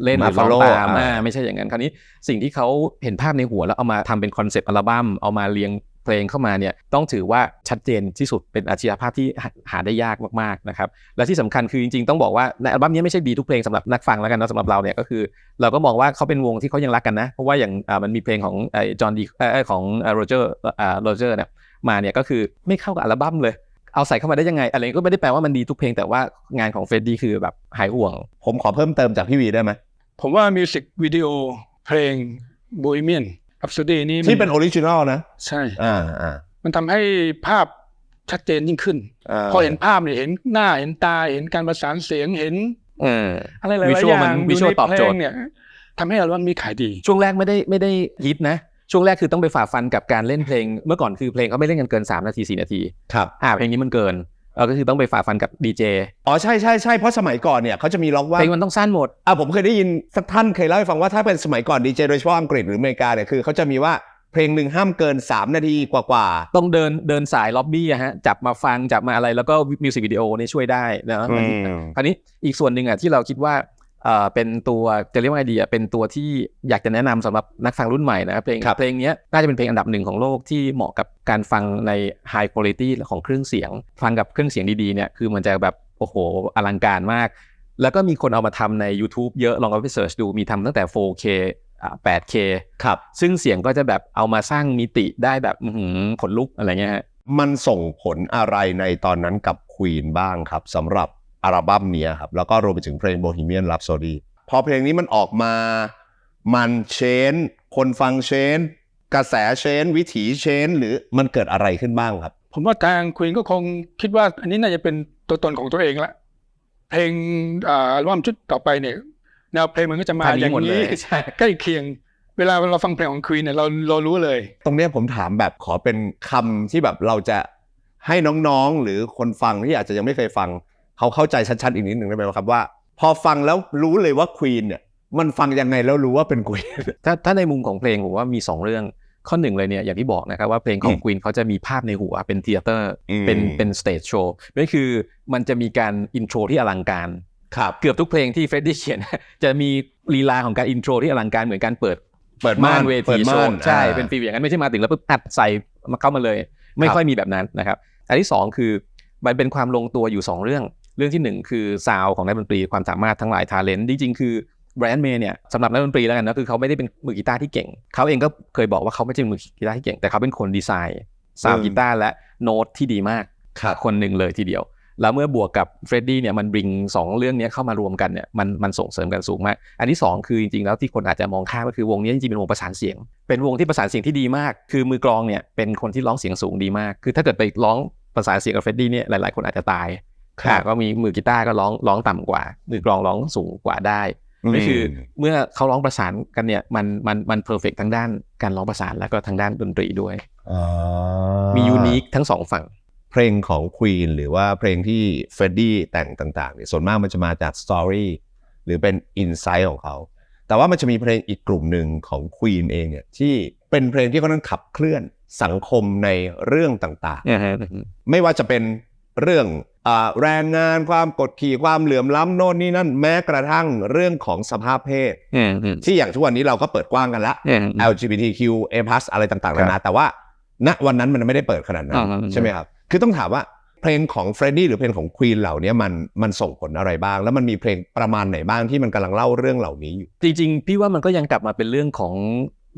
[SPEAKER 3] เล่นห
[SPEAKER 1] มา
[SPEAKER 3] รือร้อง
[SPEAKER 1] follow
[SPEAKER 3] ตาม
[SPEAKER 1] อ่า
[SPEAKER 3] อ่าไม่ใช่อย่างนั้นคราวนี้สิ่งที่เขาเห็นภาพในหัวแล้วเอามาทำเป็นคอนเซปต์อัลบั้มเอามาเรียง เพลงเข้ามาเนี่ยต้องถือว่าชัดเจนที่สุดเป็นอาชีพภาพที่หาหาได้ยากมากๆนะครับและที่สำคัญคือจริงๆ ต้องบอกว่าในอัลบั้มนี้ไม่ใช่ดีทุกเพลงสำหรับนักฟังแล้วกันเนอะสำหรับเราเนี่ยก็คือ เราก็มองว่าเขาเป็นวงที่เขายังรักกันนะ เพราะว่าอย่างอ่ามันมีเพลงของไอ้จอห์นดีเอ่อของโรเจอร์อ่าโรเจอร์เนี่ยมาเนี่ยก็คือไม่เข้ากับอัลบั้มเลยเอาใส่เข้ามาได้ยังไง อะไรก็ไม่ได้แปลว่ามันดีทุกเพลงแต่ว่างานของเฟรดดี้คือแบบหายห่วง
[SPEAKER 1] ผมขอเพิ่มเติมจากพี่วีได้ไหม
[SPEAKER 2] ผมว่ามิวสิกวิดีโอเพลง Bohemian Rhapsody นี่มั
[SPEAKER 1] ที่เป็นออริจินอลนะ
[SPEAKER 2] ใช่
[SPEAKER 1] อ่าอ่า
[SPEAKER 2] มันทำให้ภาพชัดเจนยิ่งขึ้นพอเห็นภาพเนี่ยเห็นหน้าเห็นตาเห็นการประสานเสียงเห็น
[SPEAKER 3] เออ
[SPEAKER 2] อะไรหลายๆ
[SPEAKER 3] Visual
[SPEAKER 2] อย่า
[SPEAKER 3] มัน
[SPEAKER 2] ง
[SPEAKER 3] Visual
[SPEAKER 2] ยู่ใน
[SPEAKER 3] ตอบโจทย์
[SPEAKER 2] เพลงเนี่ยทำให้อัลบั้มนี้ขายดี
[SPEAKER 3] ช่วงแรกไม่ได้ไม่ได้ฮิตนะช่วงแรกคือต้องไปฝ่าฟันกับการเล่นเพลง เมื่อก่อนคือเพลงเขาไม่เล่นกันเกิน 3 นาที 4 นาที
[SPEAKER 1] ครับ
[SPEAKER 3] อ่าเพลงนี้มันเกิน เออก็คือต้องไปฝ่าฟันกับดีเจ
[SPEAKER 1] อ๋อใช่ใช่ใช่เพราะสมัยก่อนเนี่ยเขาจะมีล็อกว่า
[SPEAKER 3] เพลงมันต้องสั้นหมด
[SPEAKER 1] อะผมเคยได้ยินสักท่านเคยเล่าให้ฟังว่าถ้าเป็นสมัยก่อนดีเจโดยเฉพาะอังกฤษหรืออเมริกาเนี่ยคือเขาจะมีว่าเพลงหนึ่งห้ามเกิน 3 นาทีกว่า
[SPEAKER 3] ต้องเดินเดินสายล็อบบี้อะฮะจับมาฟังจับมาอะไรแล้วก็มิวสิกวิดีโอนี่ช่วยได้นะ
[SPEAKER 1] อืม
[SPEAKER 3] คราวนี้อีกส่วนหนึ่งอะที่เราคิดว่า เอ่อเป็นตัวจะเรียกว่าไงดีอะเป็นตัวที่อยากจะแนะนำสำหรับนักฟังรุ่นใหม่นะเพลง
[SPEAKER 1] ครับ
[SPEAKER 3] เพลงเนี้ยน่าจะเป็นเพลงอันดับหนึ่งของโลกที่เหมาะกับการฟังใน high quality ของเครื่องเสียง ฟังกับเครื่องเสียงดีๆเนี่ยคือมันจะแบบโอ้โหอลังการมาก แล้วก็มีคนเอามาทำใน YouTube เยอะลองเอาไปเสิร์ชดูมีทำตั้งแต่ 4K อ่า 8K
[SPEAKER 1] ๆครับ
[SPEAKER 3] ซึ่งเสียงก็จะแบบเอามาสร้างมิติได้แบบอื้อหือขนลุกอะไรเงี้ยฮะ
[SPEAKER 1] มันส่งผลอะไรในตอนนั้นกับควีนบ้างครับสำหรับ อัลบั้มเนี้ยครับ แล้วก็รวมไปถึงเพลง Bohemian Rhapsody พอเพลงนี้มันออกมา มันเชน คนฟังเชน กระแสเชน วิถีเชน หรือมันเกิดอะไรขึ้นบ้างครับ
[SPEAKER 2] ผมว่าทางควีนก็คงคิดว่า อันนี้น่าจะเป็นตัวตนของตัวเองละ เพลงอ่าอัลบั้มชุดต่อไปเนี่ยแนวเพลงมันก็จะมา
[SPEAKER 3] ทางนี้
[SPEAKER 2] อย่าง
[SPEAKER 3] หมดเล
[SPEAKER 2] นี้
[SPEAKER 3] ยใช่
[SPEAKER 2] ใกล้เคียงเวลาเราฟังเพลงของควีนเนี่ยเราเรารู้เลย
[SPEAKER 1] ตรงเนี้ยผมถามแบบขอเป็นคำที่แบบเราจะให้น้องๆ หรือคนฟังที่อาจจะยังไม่เคยฟัง เขาเข้าใจชัดๆอีกนิดหนึ่งได้ไหมครับว่า พอฟังแล้วรู้เลยว่าควีนเนี่ยมันฟังยังไงแล้วรู้ว่าเป็นควีน
[SPEAKER 3] ถ้าถ้าในมุมของเพลงผมว่ามี 2 เรื่องข้อหนึ่งเลยเนี่ยอย่างที่บอกนะครับว่าเพลงของ
[SPEAKER 1] อืม
[SPEAKER 3] ควีนเขาจะมีภาพในหัวเป็นเทเตอร์
[SPEAKER 1] อืม
[SPEAKER 3] เป็นเป็นสเตจโชว์นั่นคือมันจะมีการอินโทรที่อลังการ
[SPEAKER 1] ครับ
[SPEAKER 3] เกือบทุกเพลงที่เฟรดดี้เขียนจะมีลีลาของการอินโทรที่อลังการเหมือนการเปิด
[SPEAKER 1] เปิดม่าน
[SPEAKER 3] เว
[SPEAKER 1] เปิ
[SPEAKER 3] ที
[SPEAKER 1] ด
[SPEAKER 3] โช
[SPEAKER 1] ม่าน
[SPEAKER 3] ว์ใช่
[SPEAKER 1] อ่า
[SPEAKER 3] เป็นฟีลอย่างนั้นไม่ใช่มาถึงแล้วปุ๊บอัดใส่มาเข้ามาเลย ไม่
[SPEAKER 1] ครับ
[SPEAKER 3] ค่อยมีแบบนั้นนะครับอันที่สองคือมันเป็นความลงตัวอยู่สองเรื่อง เรื่องที่หนึ่งคือซาวของนักดนตรีความสามารถทั้งหลายทาเลนต์จริงๆคือไบรอันเมย์เนี่ยสำหรับนักดนตรีแล้วกันนะคือเขาไม่ได้เป็นมือกีตาร์ที่เก่ง เขาเองก็เคยบอกว่าเขาไม่ใช่มือกีตาร์ที่เก่งแต่เขาเป็นคนดีไซน์ซาวด์
[SPEAKER 1] อืม
[SPEAKER 3] กีตาร์และโน้ตที่ดีมาก
[SPEAKER 1] ครับ
[SPEAKER 3] คนหนึ่งเลยทีเดียว แล้วเมื่อบวกกับเฟรดดี้เนี่ยมันบริงสองเรื่องเนี้ยเข้ามารวมกันเนี่ยมันมันส่งเสริมกันสูงมาก อันที่สองคือจริงๆ แล้วที่คนอาจจะมองข้ามก็คือวงนี้จริงๆเป็นวงประสานเสียง เป็นวงที่ประสานเสียงที่ดีมาก คือมือกลองเนี่ยเป็นคนที่ร้องเสียงสูงดีมาก คือถ้าเกิดไปร้องประสานเสียงกับเฟรดดี้เนี่ยหลายๆ คนอาจจะตาย
[SPEAKER 1] ครับ
[SPEAKER 3] อ่า ก็มีมือกีตาร์ก็ร้องร้องต่ำกว่า มือกลองร้องสูงกว่าได้นี่คือเมื่อเขาร้องประสานกันเนี่ยมันมันมันเพอร์เฟกทั้งด้านการร้องประสานแล้วก็ทางด้านดนตรีด้วย
[SPEAKER 1] อ่า
[SPEAKER 3] มียูนิคทั้งสองฝั่ง
[SPEAKER 1] เพลงของ Queen หรือว่าเพลงที่เฟรดดี้แต่งต่างๆเนี่ยส่วนมากมันจะมาจากสตอรี่หรือเป็นอินไซต์ของเขา แต่ว่ามันจะมีเพลงอีกกลุ่มหนึ่งของ Queen เองเนี่ยที่เป็นเพลงที่เขานั้นขับเคลื่อนสังคมในเรื่องต่างๆ ไม่ว่าจะเป็นเรื่องอ่า แรงงานความกดขี่ความเหลื่อมล้ำโน่นนี่นั่นแม้กระทั่งเรื่องของสภาพเพศ ที่อย่างทุกวันนี้เราก็เปิดกว้างกันละ LGBTQ A+ อะไรต่างๆ
[SPEAKER 3] ครั
[SPEAKER 1] นา
[SPEAKER 3] บ
[SPEAKER 1] นาแต่ว่า ณวันนั้นมันไม่ได้เปิดขนาดนั้น
[SPEAKER 3] อ่าๆ
[SPEAKER 1] ใช่ไหมครับ คือต้องถามว่าเพลงของเฟรดดี้หรือเพลงของควีนเหล่านี้มันมันส่งผลอะไรบ้าง แล้วมันมีเพลงประมาณไหนบ้างที่มันกำลังเล่าเรื่องเหล่านี้อยู่
[SPEAKER 3] จริงๆ พี่ว่ามันก็ยังกลับมาเป็นเรื่องของ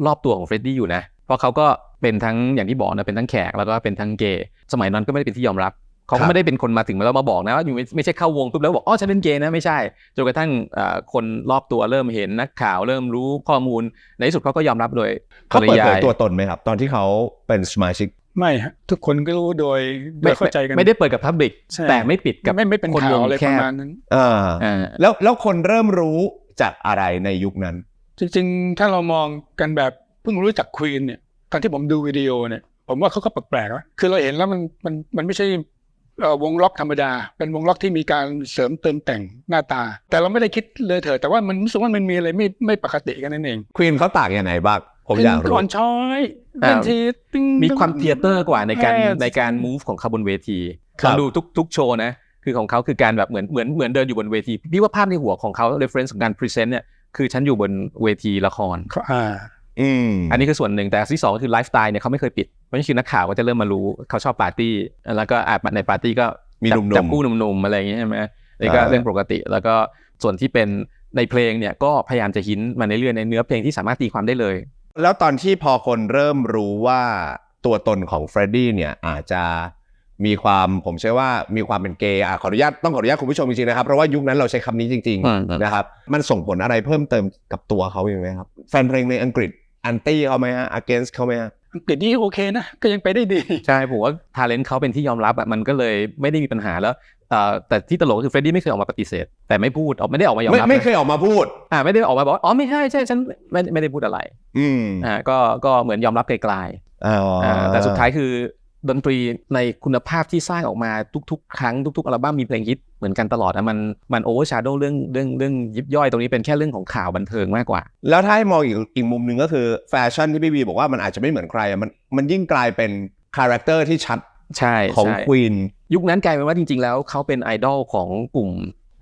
[SPEAKER 3] รอบตัวของเฟรดดี้อยู่นะ เพราะเขาก็เป็นทั้งอย่างที่บอกนะเป็นทั้งแขกแล้วก็เป็นทั้งเกย์สมัยนั้นก็ไม่ได้เป็นที่ยอมรับ เขา
[SPEAKER 1] ครั
[SPEAKER 3] ก็
[SPEAKER 1] บ
[SPEAKER 3] ไม่ได้เป็นคนมาถึงแล้วมาบอกนะว่าอยู่ไม่ไม่ใช่เข้าวงปุ๊บแล้วบอกอ๋อฉันเป็นเกย์นะไม่ใช่จนกระทั่งเอ่อคนรอบตัวเริ่มเห็นนักข่าวเริ่มรู้ข้อมูลในที่สุดเขาก็ยอมรับโดย
[SPEAKER 1] เขาเปิดเผย
[SPEAKER 3] ปริยาย
[SPEAKER 1] ตัวตนไหมครับ ตอนที่เขาเป็นสมาชิก
[SPEAKER 2] ไม่ฮะทุกคนก็รู้โดยโด
[SPEAKER 3] ไม่
[SPEAKER 2] ยเข้าใจกัน
[SPEAKER 3] ไม่ได้เปิดกับพับลิก
[SPEAKER 2] ใช่
[SPEAKER 3] แต่ไม่ปิดกับ
[SPEAKER 2] ไม่ไม่เป็น
[SPEAKER 3] คน
[SPEAKER 2] ข่าว
[SPEAKER 3] วง
[SPEAKER 2] อะไร
[SPEAKER 3] แค
[SPEAKER 2] ประ
[SPEAKER 3] บ
[SPEAKER 2] มาณนั้น
[SPEAKER 1] อ่า
[SPEAKER 3] อ่า
[SPEAKER 1] แล้วแล้วคนเริ่มรู้จากอะไรในยุคนั้น
[SPEAKER 2] จริงๆ ถ้าเรามองกันแบบเพิ่งรู้จักควีนเนี่ยตอนที่ผมดูวิดีโอเนี่ยผมว่าเขาก็แปลกๆนะคือเราเห็นแล้วมันมันมันไม่ใช่เอ่อ วงล็อกธรรมดา เป็นวงล็อกที่มีการเสริมเติมแต่งหน้าตา แต่เราไม่ได้คิดเลยเถิดแต่ว่ามันรู้สึกว่ามันมีอะไรไม่ไม่ปกติกันนั่นเอง
[SPEAKER 1] ควีนเขาต่างยังไงบ้างผมอยาก
[SPEAKER 2] เป็น
[SPEAKER 1] รู้
[SPEAKER 2] ก่อนช้อย
[SPEAKER 3] อ่า
[SPEAKER 2] เป็นทีติ้ง
[SPEAKER 3] มีความเทเตอร์กว่าในการ
[SPEAKER 2] แใน
[SPEAKER 3] การ move ของเขาบนเวที
[SPEAKER 1] ครั
[SPEAKER 3] ล
[SPEAKER 1] บ
[SPEAKER 3] องดูทุกทุกโชว์นะคือของเขาคือการแบบเหมือนเหมือนเหมือนเดินอยู่บนเวทีพี่ว่าภาพในหัวของเขา reference ของการ present เนี่ยคือฉันอยู่บนเวทีละคร
[SPEAKER 2] อ่า
[SPEAKER 1] อืม
[SPEAKER 3] อันนี้คือส่วนหนึ่งแต่ที่สองก็คือไลฟ์สไตล์เนี่ยเขาไม่เคยปิด เพราะฉะนั้นคือนักข่าวก็จะเริ่มมารู้เขาชอบปาร์ตี้ แล้วก็อาจในปาร์ตี้ก็
[SPEAKER 1] มี
[SPEAKER 3] จับ
[SPEAKER 1] หนุ่มๆ
[SPEAKER 3] จับคู่หนุ่มๆอะไรอย่างเงี้ยใช่ไหมนี่ก็
[SPEAKER 1] อ่า
[SPEAKER 3] เรื่องปกติ แล้วก็ส่วนที่เป็นในเพลงเนี่ยก็พยายามจะหินมาในเรื่อยๆในเนื้อเพลงที่สามารถตีความได้เลย
[SPEAKER 1] แล้วตอนที่พอคนเริ่มรู้ว่าตัวตนของเฟรดดี้เนี่ยอาจจะมีความผมเชื่อว่ามีความเป็นเกย์อะขออนุญาตต้องขออนุญาตคุณผู้ชมจริงๆนะครับเพราะว่ายุคนั้นเราใช้คำนี้จริง
[SPEAKER 3] อืม
[SPEAKER 1] ๆนะครับ มันส่งผลอะไรเพิ่มเติมกับตัวเขาอยู่ไหมครับ แฟนเพลงในอังกฤษ อันตี้เขาไหมฮะ against เขาไหมฮะ
[SPEAKER 2] อังกฤษนี่โอเคนะ ก็ยังไปได้ดี
[SPEAKER 3] ใช่ผมว่าทาเลนต์เขาเป็นที่ยอมรับอะมันก็เลยไม่ได้มีปัญหาแล้วเอ่อแต่ที่ตลกก็คือเฟรดดี้ไม่เคยออกมาปฏิเสธ แต่ไม่พูดออกไม่ได้ออกมายอม
[SPEAKER 1] ไม่
[SPEAKER 3] รับ
[SPEAKER 1] ไม่
[SPEAKER 3] นะ
[SPEAKER 1] เคยออกมาพูด
[SPEAKER 3] อ่าไม่ได้ออกมาบอกว่าอ๋อไม่ใช่ใช่ฉันไม่ไม่ได้พูดอะไร
[SPEAKER 1] อืม
[SPEAKER 3] อ่าก็ก็เหมือนยอมรับไกล
[SPEAKER 1] อ๋อ
[SPEAKER 3] ๆ
[SPEAKER 1] อ
[SPEAKER 3] อ่าแต่สุดท้ายคือ ดนตรีในคุณภาพที่สร้างออกมาทุกๆ ครั้งทุกๆอัลบั้มมีเพลงฮิตเหมือนกันตลอดนะมันมันโอเวอร์ชาร์โดเรื่องเรื่องเรื่องยิบย่อยตรงนี้เป็นแค่เรื่องของข่าวบันเทิงมากกว่า
[SPEAKER 1] แล้วถ้าให้มองอีกอีกมุมหนึ่งก็คือแฟชั่นที่พี่บีบอกว่ามันอาจจะไม่เหมือนใครอะมันมันยิ่งกลายเป็นคาแรคเตอร์ที่ชัด
[SPEAKER 3] ใช่
[SPEAKER 1] ของ
[SPEAKER 3] ใช่
[SPEAKER 1] ควีน
[SPEAKER 3] ยุคนั้นกลายเป็นว่าจริง ๆ แล้วเขาเป็นไอดอลของกลุ่ม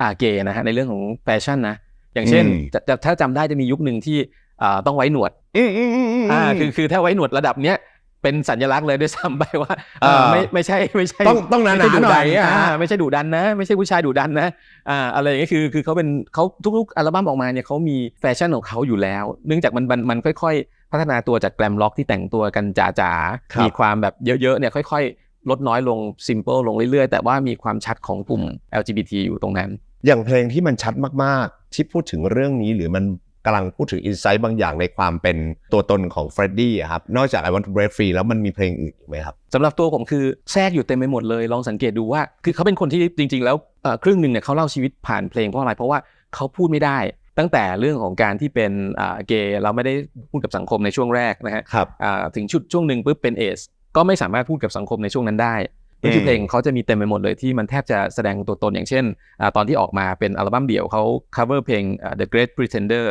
[SPEAKER 3] อาเกนะฮะในเรื่องของแฟชั่นนะอย่างเช่น
[SPEAKER 1] อืม
[SPEAKER 3] จะจะถ้าจำได้จะมียุคหนึ่งที่อ่าต้องไว้หนวด
[SPEAKER 1] อืมอืมอืมม
[SPEAKER 3] อ่าคือคือถ้าไว้หนวดระดับเนี้ย เป็นสัญลักษณ์เลยด้วยซ้ำไปว่า
[SPEAKER 1] อ่า
[SPEAKER 3] เออไม่ไม่ใช่ไม่ใช่
[SPEAKER 1] ต้องต้องหนา
[SPEAKER 3] ไม่ใช่
[SPEAKER 1] ๆ
[SPEAKER 3] ดุ
[SPEAKER 1] หน่
[SPEAKER 3] ดั
[SPEAKER 1] อย
[SPEAKER 3] น
[SPEAKER 1] อะ
[SPEAKER 3] อ่าไม่ใช่ดุดันนะ ไม่ใช่ผู้ชายดุดันนะอ่าอะไรอย่างเงี้ยคือคือเขาเป็นเขาทุกๆอัลบั้มออกมาเนี่ยเขามีแฟชั่นของเขาอยู่แล้ว เนื่องจากมันมันมันค่อยๆ พัฒนาตัวจากแกรมล็อกที่แต่งตัวกันจ๋า
[SPEAKER 1] ครับ
[SPEAKER 3] ๆมีความแบบเยอะๆเนี่ยค่อยๆ ลดน้อยลงซิมเ l ิลลงเรื่อยๆ แต่ว่ามีความชัดของกลุ่ม LGBT อยู่ตรงนั้น
[SPEAKER 1] อย่างเพลงที่มันชัดมากๆ ที่พูดถึงเรื่องนี้หรือมัน กำลังพูดถึงอินไซต์บางอย่างในความเป็นตัวตนของเฟรดดี้อะครับ นอกจาก I Want to Break Free แล้วมันมีเพลงอื่นอีกไหมครับ
[SPEAKER 3] สำหรับตัวผมคือแทรกอยู่เต็มไปหมดเลย ลองสังเกตดูว่า คือเขาเป็นคนที่จริง ๆ แล้วเอ่อครึ่งหนึ่งเนี่ยเขาเล่าชีวิตผ่านเพลงเพราะอะไร เพราะว่าเขาพูดไม่ได้ ตั้งแต่เรื่องของการที่เป็นอ่าเกย์เราไม่ได้พูดกับสังคมในช่วงแรกนะฮะ
[SPEAKER 1] ครับ
[SPEAKER 3] อ่าถึงชุดช่วงหนึ่งปุ๊บเป็นเอสก็ไม่สามารถพูดกับสังคมในช่วงนั้นได้นี่คือเพลงของเขาจะมีเต็มไปหมดเลยที่มันแทบจะแสดงตัวตนอย่างเช่นอาตอนที่ออกมาเป็นอัลบั้มเดี่ยวเขา cover เพลงอ่า The Great Pretender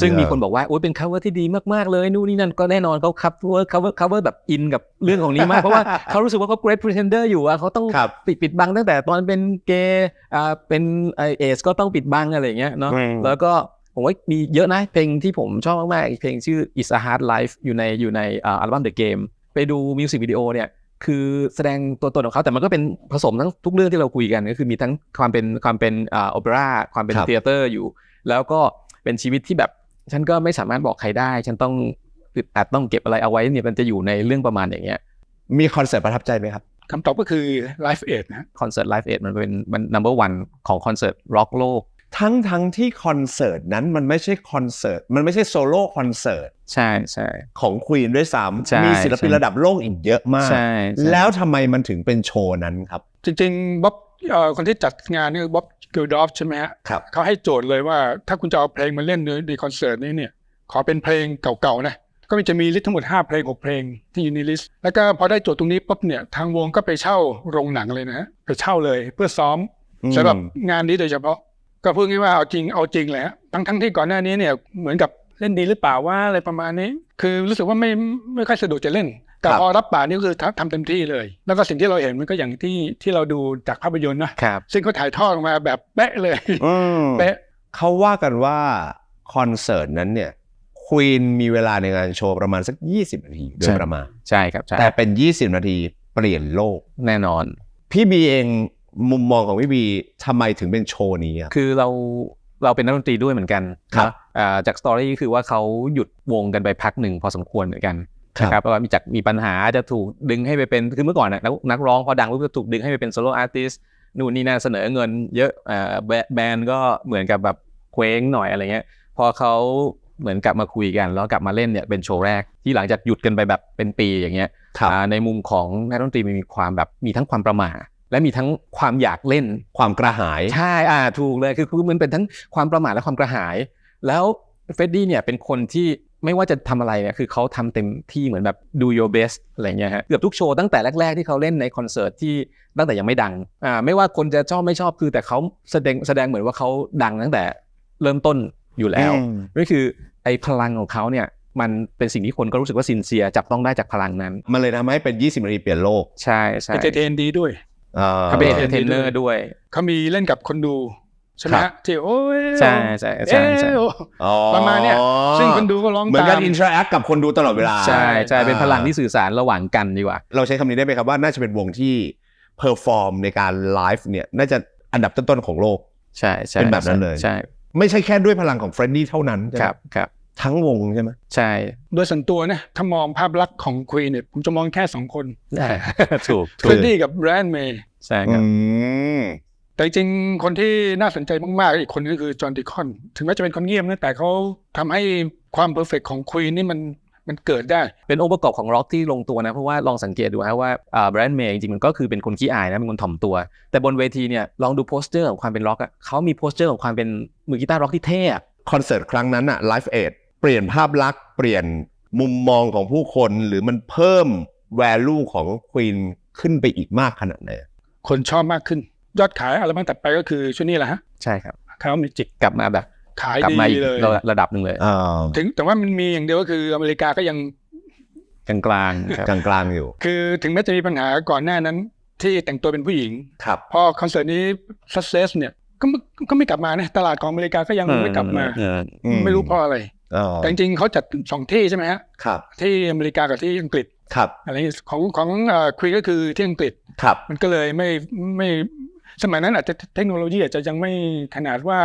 [SPEAKER 3] ซึ่งมีคนบอกว่าโอ้ยเป็น cover ที่ดีมากๆเลยนู่นนี่นั่นก็แน่นอนเขา cover cover cover แบบอินกับเรื่องของนี้มาก เพราะว่าเขารู้สึกว่าเขา great pretender อยู่อะเขาต้อง
[SPEAKER 1] ครับ
[SPEAKER 3] ปิดปิดบังตั้งแต่ตอนเป็นเกย์อ่าเป็นไอเอสก็ต้องปิดบังอะไรอย่างเงี้ยเนาะ
[SPEAKER 1] อืม
[SPEAKER 3] แล้วก็ผมว่ามีเยอะนะเพลงที่ผมชอบมากๆอีกเพลงชื่อ It's a Hard Life อยู่ในอยู่ในอ่าอัลบั้ม The Game ไปดูมิวสิกวิดีโอเนี่ยคือแสดงตัวตนของเขาแต่มันก็เป็นผสมทั้งทุกเรื่องที่เราคุยกันก็คือมีทั้งความเป็นความเป็นอ่าโอเปร่าความเป็น
[SPEAKER 1] ครับ
[SPEAKER 3] เทเตอร์อยู่ แล้วก็ เป็นชีวิตที่แบบ ฉันก็ไม่สามารถบอกใครได้ ฉันต้องอึดอัดต้องเก็บอะไรเอาไว้เนี่ยมันจะอยู่ในเรื่องประมาณอย่างเงี้ย
[SPEAKER 1] มีคอนเสิร์ตประทับใจไหมครับ
[SPEAKER 2] คำตอบก็คือ Life Aid นะฮะ
[SPEAKER 3] คอนเสิร์ตไลฟ์เอมันเป็นมัน number one ของคอนเสิร์ตร็อกโลก
[SPEAKER 1] ทั้งทั้งที่คอนเสิร์ตนั้นมันไม่ใช่คอนเสิร์ตมันไม่ใช่โซโล่คอนเสิร์ต
[SPEAKER 3] ใช่ใช่
[SPEAKER 1] ของควีนด้วยซ้
[SPEAKER 3] ใช่ำ
[SPEAKER 1] มีศิลปิน
[SPEAKER 3] ใช่
[SPEAKER 1] ระดับโลกอีกเยอะมาก
[SPEAKER 3] ใช่ใช่
[SPEAKER 1] แล้วทำไมมันถึงเป็นโชว์นั้นครับ
[SPEAKER 2] จริงๆบ๊อบเอ่อคนที่จัดงานนี่บ๊อบ กิลดอฟใช่ไหมฮะ
[SPEAKER 1] ครับ
[SPEAKER 2] เขาให้โจทย์เลยว่าถ้าคุณจะเอาเพลงมาเล่นในในคอนเสิร์ตนี้เนี่ย ขอเป็นเพลงเก่าๆนะก็มีจะมีลิสต์ทั้งหมด 5 เพลง 6 เพลงที่อยู่ในลิสต์แล้วก็พอได้โจทย์ตรงนี้ปุ๊บเนี่ยทางวงก็ไปเช่าโรงหนังเลยนะฮะไปเช่าเลยเพื่อซ้อม
[SPEAKER 1] อืม
[SPEAKER 2] สำหรับงานนี้โดยเฉพาะ ก็พูดง่ายๆว่าเอาจริงเอาจริงเลยฮะทั้งทั้งที่ก่อนหน้านี้เนี่ยเหมือนกับเล่นดีหรือเปล่าว่าอะไรประมาณนี้ คือรู้สึกว่าไม่ไม่ค่อยสะดวกจะเล่น แต่พอรับปากนี่ก็คือทำทำเต็มที่เลย แล้วก็สิ่งที่เราเห็นมันก็อย่างที่ที่เราดูจากภาพยนตร์นะครับซึ่งเขาถ่ายทอดออกมาแบบเป๊ะเลย
[SPEAKER 1] อืม
[SPEAKER 2] เป๊ะ
[SPEAKER 1] เขาว่ากันว่าคอนเสิร์ตนั้นเนี่ยควีนมีเวลาในการโชว์ประมาณสัก 20 นาทีโดย
[SPEAKER 3] ใช่
[SPEAKER 1] ประมาณ
[SPEAKER 3] ใช่ครับใช่
[SPEAKER 1] แต่เป็น 20 นาทีเปลี่ยนโลก
[SPEAKER 3] แน่นอน
[SPEAKER 1] พี่บีเองมุมมองของพี่บีทำไมถึงเป็นโชว์นี้อะ
[SPEAKER 3] คือเราเราเป็นนักดนตรีด้วยเหมือนกัน
[SPEAKER 1] ครับ
[SPEAKER 3] นะอ่าจากสตอรี่คือว่าเขาหยุดวงกันไปพักหนึ่งพอสมควรเหมือนกัน นะครับแล้วก็มีจากมีปัญหาจะถูกดึงให้ไปเป็นคือเมื่อก่อนน่ะนักนักร้องพอดังปุ๊บจะถูกดึงให้ไปเป็นโซโล่อาร์ติสนู่นนี่นั่นเสนอเงินเยอะอ่าแบแบรนด์ก็เหมือนกับแบบเคว้งหน่อยอะไรเงี้ยพอเขาเหมือนกลับมาคุยกัน แล้วกลับมาเล่นเนี่ยเป็นโชว์แรกที่หลังจากหยุดกันไปแบบเป็นปีอย่างเงี้ย
[SPEAKER 1] ครับ
[SPEAKER 3] อ่าในมุมของนักดนตรีมันมีความแบบมีทั้งความประหม่าและมีทั้งความอยากเล่น
[SPEAKER 1] ความกระหาย
[SPEAKER 3] ใช่อ่าถูกเลยคือคือมันเป็นทั้งความประมาทและความกระหาย แล้วเฟรดดี้เนี่ยเป็นคนที่ ไม่ว่าจะทำอะไรเนี่ยคือเขาทำเต็มที่เหมือนแบบ do your best อะไรเงี้ยฮะเกือบทุกโชว์ตั้งแต่แรก ๆ ที่เขาเล่นในคอนเสิร์ตที่ตั้งแต่ยังไม่ดังอ่าไม่ว่าคนจะชอบไม่ชอบคือแต่เขาแสดงแสดงเหมือนว่าเขาดังตั้งแต่เริ่มต้นอยู่แล้ว
[SPEAKER 1] อืม
[SPEAKER 3] นี่คือไอ้พลังของเขาเนี่ยมันเป็นสิ่งที่คนก็รู้สึกว่าซินเซียจับต้องได้จากพลังนั้น
[SPEAKER 1] มันเลยทำให้เป็น 20นาทีเปลี่ยนโลก
[SPEAKER 3] ใช่ใช่
[SPEAKER 2] เอนเตอร์เทนดีด้วย
[SPEAKER 1] อ่า
[SPEAKER 3] เขาเป็นเอนเตอร์เทนเนอร์ด้วย
[SPEAKER 2] เขามีเล่นกับคนดู ใช่ไหม
[SPEAKER 1] ครั
[SPEAKER 2] ฮะ
[SPEAKER 1] บ
[SPEAKER 2] ที่โอ้ย
[SPEAKER 3] ใช่ใช่ใช่ใช่
[SPEAKER 2] เอ้ยโอ้
[SPEAKER 1] อ๋อ
[SPEAKER 2] ประมาณเนี้ยซึ่งคนดูก็ร้อง
[SPEAKER 1] เหมือน
[SPEAKER 2] ตา
[SPEAKER 1] กัน
[SPEAKER 2] ม
[SPEAKER 1] อินทราแอคกับคนดูตลอดเวลา
[SPEAKER 3] ใช่ใช่
[SPEAKER 1] อ่า
[SPEAKER 3] เป็นพลังที่สื่อสารระหว่างกันดีกว่า
[SPEAKER 1] เราใช้คำนี้ได้ไหมครับว่าน่าจะเป็นวงที่เพอร์ฟอร์มในการไลฟ์เนี่ยน่าจะอันดับต้นๆของโลก
[SPEAKER 3] ใช่ใช่
[SPEAKER 1] เป็นแบบนั้นเลย
[SPEAKER 3] ใช่
[SPEAKER 1] ไม่ใช่แค่ด้วยพลังของเฟรนดี้เท่านั้นใช่ไหม
[SPEAKER 3] ครับครับ
[SPEAKER 1] ทั้งวงใช่ไหม
[SPEAKER 3] ใช่
[SPEAKER 2] โดยส่วนตัวนะถ้ามองภาพลักษณ์ของควีนเนี่ยผมจะมองแค่สองคน
[SPEAKER 3] ถูก
[SPEAKER 2] เฟรดดี้กับแบรนด์เมย์
[SPEAKER 3] ใช่ครับ
[SPEAKER 1] อืม
[SPEAKER 2] แต่จริงๆคนที่น่าสนใจมากๆ อีกคนนึงก็คือจอห์นดิคอน ถึงแม้จะเป็นคนเงียบนะแต่เขาทำให้ความเพอร์เฟกของควีนนี่มันมันเกิดได้
[SPEAKER 3] เป็นองค์ประกอบของร็อกที่ลงตัวนะ เพราะว่าลองสังเกตดูฮะว่าอ่าแบรนด์เมย์จริงๆ มันก็คือเป็นคนขี้อายนะ เป็นคนถ่อมตัว แต่บนเวทีเนี่ยลองดูโปสเตอร์ของความเป็นร็อกอะเขามีโปสเตอร์ของความเป็นมือกีตาร์ร็อกที่เท่อะ
[SPEAKER 1] คอนเสิร์ตครั้งนั้นอะไลฟ์เอดเปลี่ยนภาพลักษณ์เปลี่ยนมุมมองของผู้คนหรือมันเพิ่ม value ของควีนขึ้นไปอีกมากขนาดไหน
[SPEAKER 2] คนชอบมากขึ้น ยอดขายอัลบั้มถัดไปก็คือช่วงนี้แหละฮะ
[SPEAKER 3] ใช่ครับ
[SPEAKER 2] คาวมิจิก
[SPEAKER 3] กลับมาแบบ
[SPEAKER 2] ขาย
[SPEAKER 3] กลับ
[SPEAKER 2] ดี
[SPEAKER 3] มาอีก
[SPEAKER 2] เลย
[SPEAKER 3] ระระดับหนึ่งเลย
[SPEAKER 1] อ่า
[SPEAKER 2] ถึงแต่ว่ามันมีอย่างเดียวก็คืออเมริกาก็ยัง
[SPEAKER 3] กลางๆครับ
[SPEAKER 1] กลางๆอยู่
[SPEAKER 2] คือถึงแม้จะมีปัญหาก่อนหน้านั้น ที่แต่งตัวเป็นผู้หญิง
[SPEAKER 1] ครับ
[SPEAKER 2] พอคอนเสิร์ตนี้ success เนี่ยก็ไม่ก็ไม่กลับมานะตลาดของอเมริกาก็ยังไม่กลับมา
[SPEAKER 3] เออ
[SPEAKER 1] อืม
[SPEAKER 2] ไม่รู้เพราะอะไร
[SPEAKER 1] อ๋อ
[SPEAKER 2] แต่จริงๆเขาจัดสองที่ใช่ไหมฮะ
[SPEAKER 1] ครับ
[SPEAKER 2] ที่อเมริกากับที่อังกฤษ
[SPEAKER 1] ครับ
[SPEAKER 2] อะไรอย่างเงี้ยของของควีก็คือที่อังกฤษ
[SPEAKER 1] ครับ
[SPEAKER 2] มันก็เลยไม่ไม่ สมัยนั้นอาจจะเทคโนโลยีอาจจะยังไม่ขนาดว่า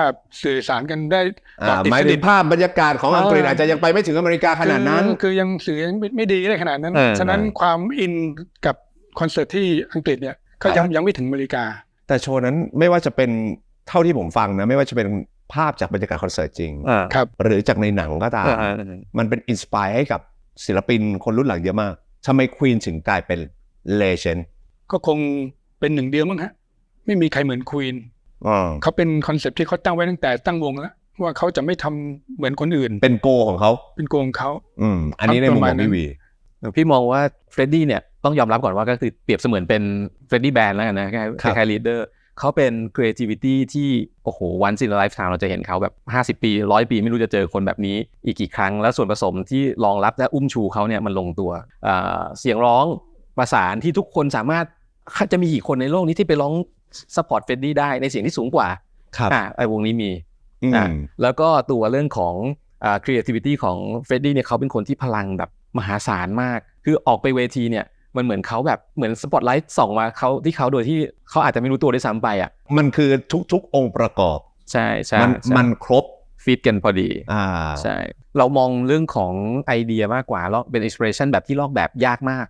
[SPEAKER 2] สื่อสารกันได้
[SPEAKER 1] อ่า
[SPEAKER 2] ต่อติด
[SPEAKER 1] หมาย
[SPEAKER 2] ส
[SPEAKER 1] ถึ
[SPEAKER 2] นิท
[SPEAKER 1] งภาพบรรยากาศของอังกฤษ
[SPEAKER 2] อ่า
[SPEAKER 1] อาจจะยังไปไม่ถึงอเมริกาขนาดนั้น
[SPEAKER 2] คือคือยังสื่อยังไม่ไม่ดีได้ขนาดนั้น
[SPEAKER 3] เออ
[SPEAKER 2] ฉะนั้นความอินกับคอนเสิร์ตที่อังกฤษเนี่ยก็ยังยังไม่ถึงอเมริกา
[SPEAKER 1] แต่โชว์นั้นไม่ว่าจะเป็นเท่าที่ผมฟังนะไม่ว่าจะเป็นภาพจากบรรยากาศคอนเสิร์ตจริง
[SPEAKER 3] อ่า
[SPEAKER 2] ครับ
[SPEAKER 1] หรือจากในหนังก็ตาม
[SPEAKER 3] อ่า
[SPEAKER 1] มันเป็นอินสปายให้กับศิลปินคนรุ่นหลังเยอะมากทำไมควีนถึงกลายเป็นเลเจนด์
[SPEAKER 2] ก็คงเป็นหนึ่งเดียวมั้งฮะ ไม่มีใครเหมือนควีน
[SPEAKER 1] อ่า
[SPEAKER 2] เขาเป็นคอนเซปต์ที่เขาตั้งไว้ตั้งแต่ตั้งวงแล้วว่าเขาจะไม่ทำเหมือนคนอื่น
[SPEAKER 1] เป็นโกของเขา
[SPEAKER 2] เป็นโกงเขา
[SPEAKER 1] อืมอันนี้ในมุมของพี่วี
[SPEAKER 3] พี่มองว่าเฟรดดี้เนี่ยต้องยอมรับก่อนว่าก็คือเปรียบเสมือนเป็นเฟรดดี้แบนด์แล้วกันนะค
[SPEAKER 1] ครับ
[SPEAKER 3] ล้ายๆลีดเดอร์เขาเป็น creativity ที่ โอ้โหวันสินไลฟ์ time เราจะเห็นเขาแบบ 50 ปีร้อยปีไม่รู้จะเจอคนแบบนี้อีกกี่ครั้ง แล้วส่วนผสมที่รองรับและอุ้มชูเขาเนี่ยมันลงตัวอ่าเสียงร้องประสานที่ทุกคนสามารถจะมีกี่คนในโลกนี้ที่ไปร้อง สปอร์ตเฟรดดี้ได้ในเสียงที่สูงกว่า
[SPEAKER 1] ครับ
[SPEAKER 3] อ่าไอ้วงนี้มี
[SPEAKER 1] อืม
[SPEAKER 3] อะแล้วก็ตัวเรื่องของอ่า creativity ของเฟรดดี้เนี่ยเขาเป็นคนที่พลังแบบมหาศาลมาก คือออกไปเวทีเนี่ยมันเหมือนเขาแบบเหมือนสปอตไลท์ส่องมาเขาที่เขาโดยที่เขาอาจจะไม่รู้ตัวด้วยซ้ำไปอะ
[SPEAKER 1] มันคือทุกๆ องค์ประกอบ
[SPEAKER 3] ใช่ใช่
[SPEAKER 1] มัน
[SPEAKER 3] ใช่
[SPEAKER 1] มันครบ
[SPEAKER 3] ฟิตกันพอดี
[SPEAKER 1] อ่า
[SPEAKER 3] ใช่ เรามองเรื่องของไอเดียมากกว่าแล้วเป็น inspiration แบบที่ลอกแบบยากมาก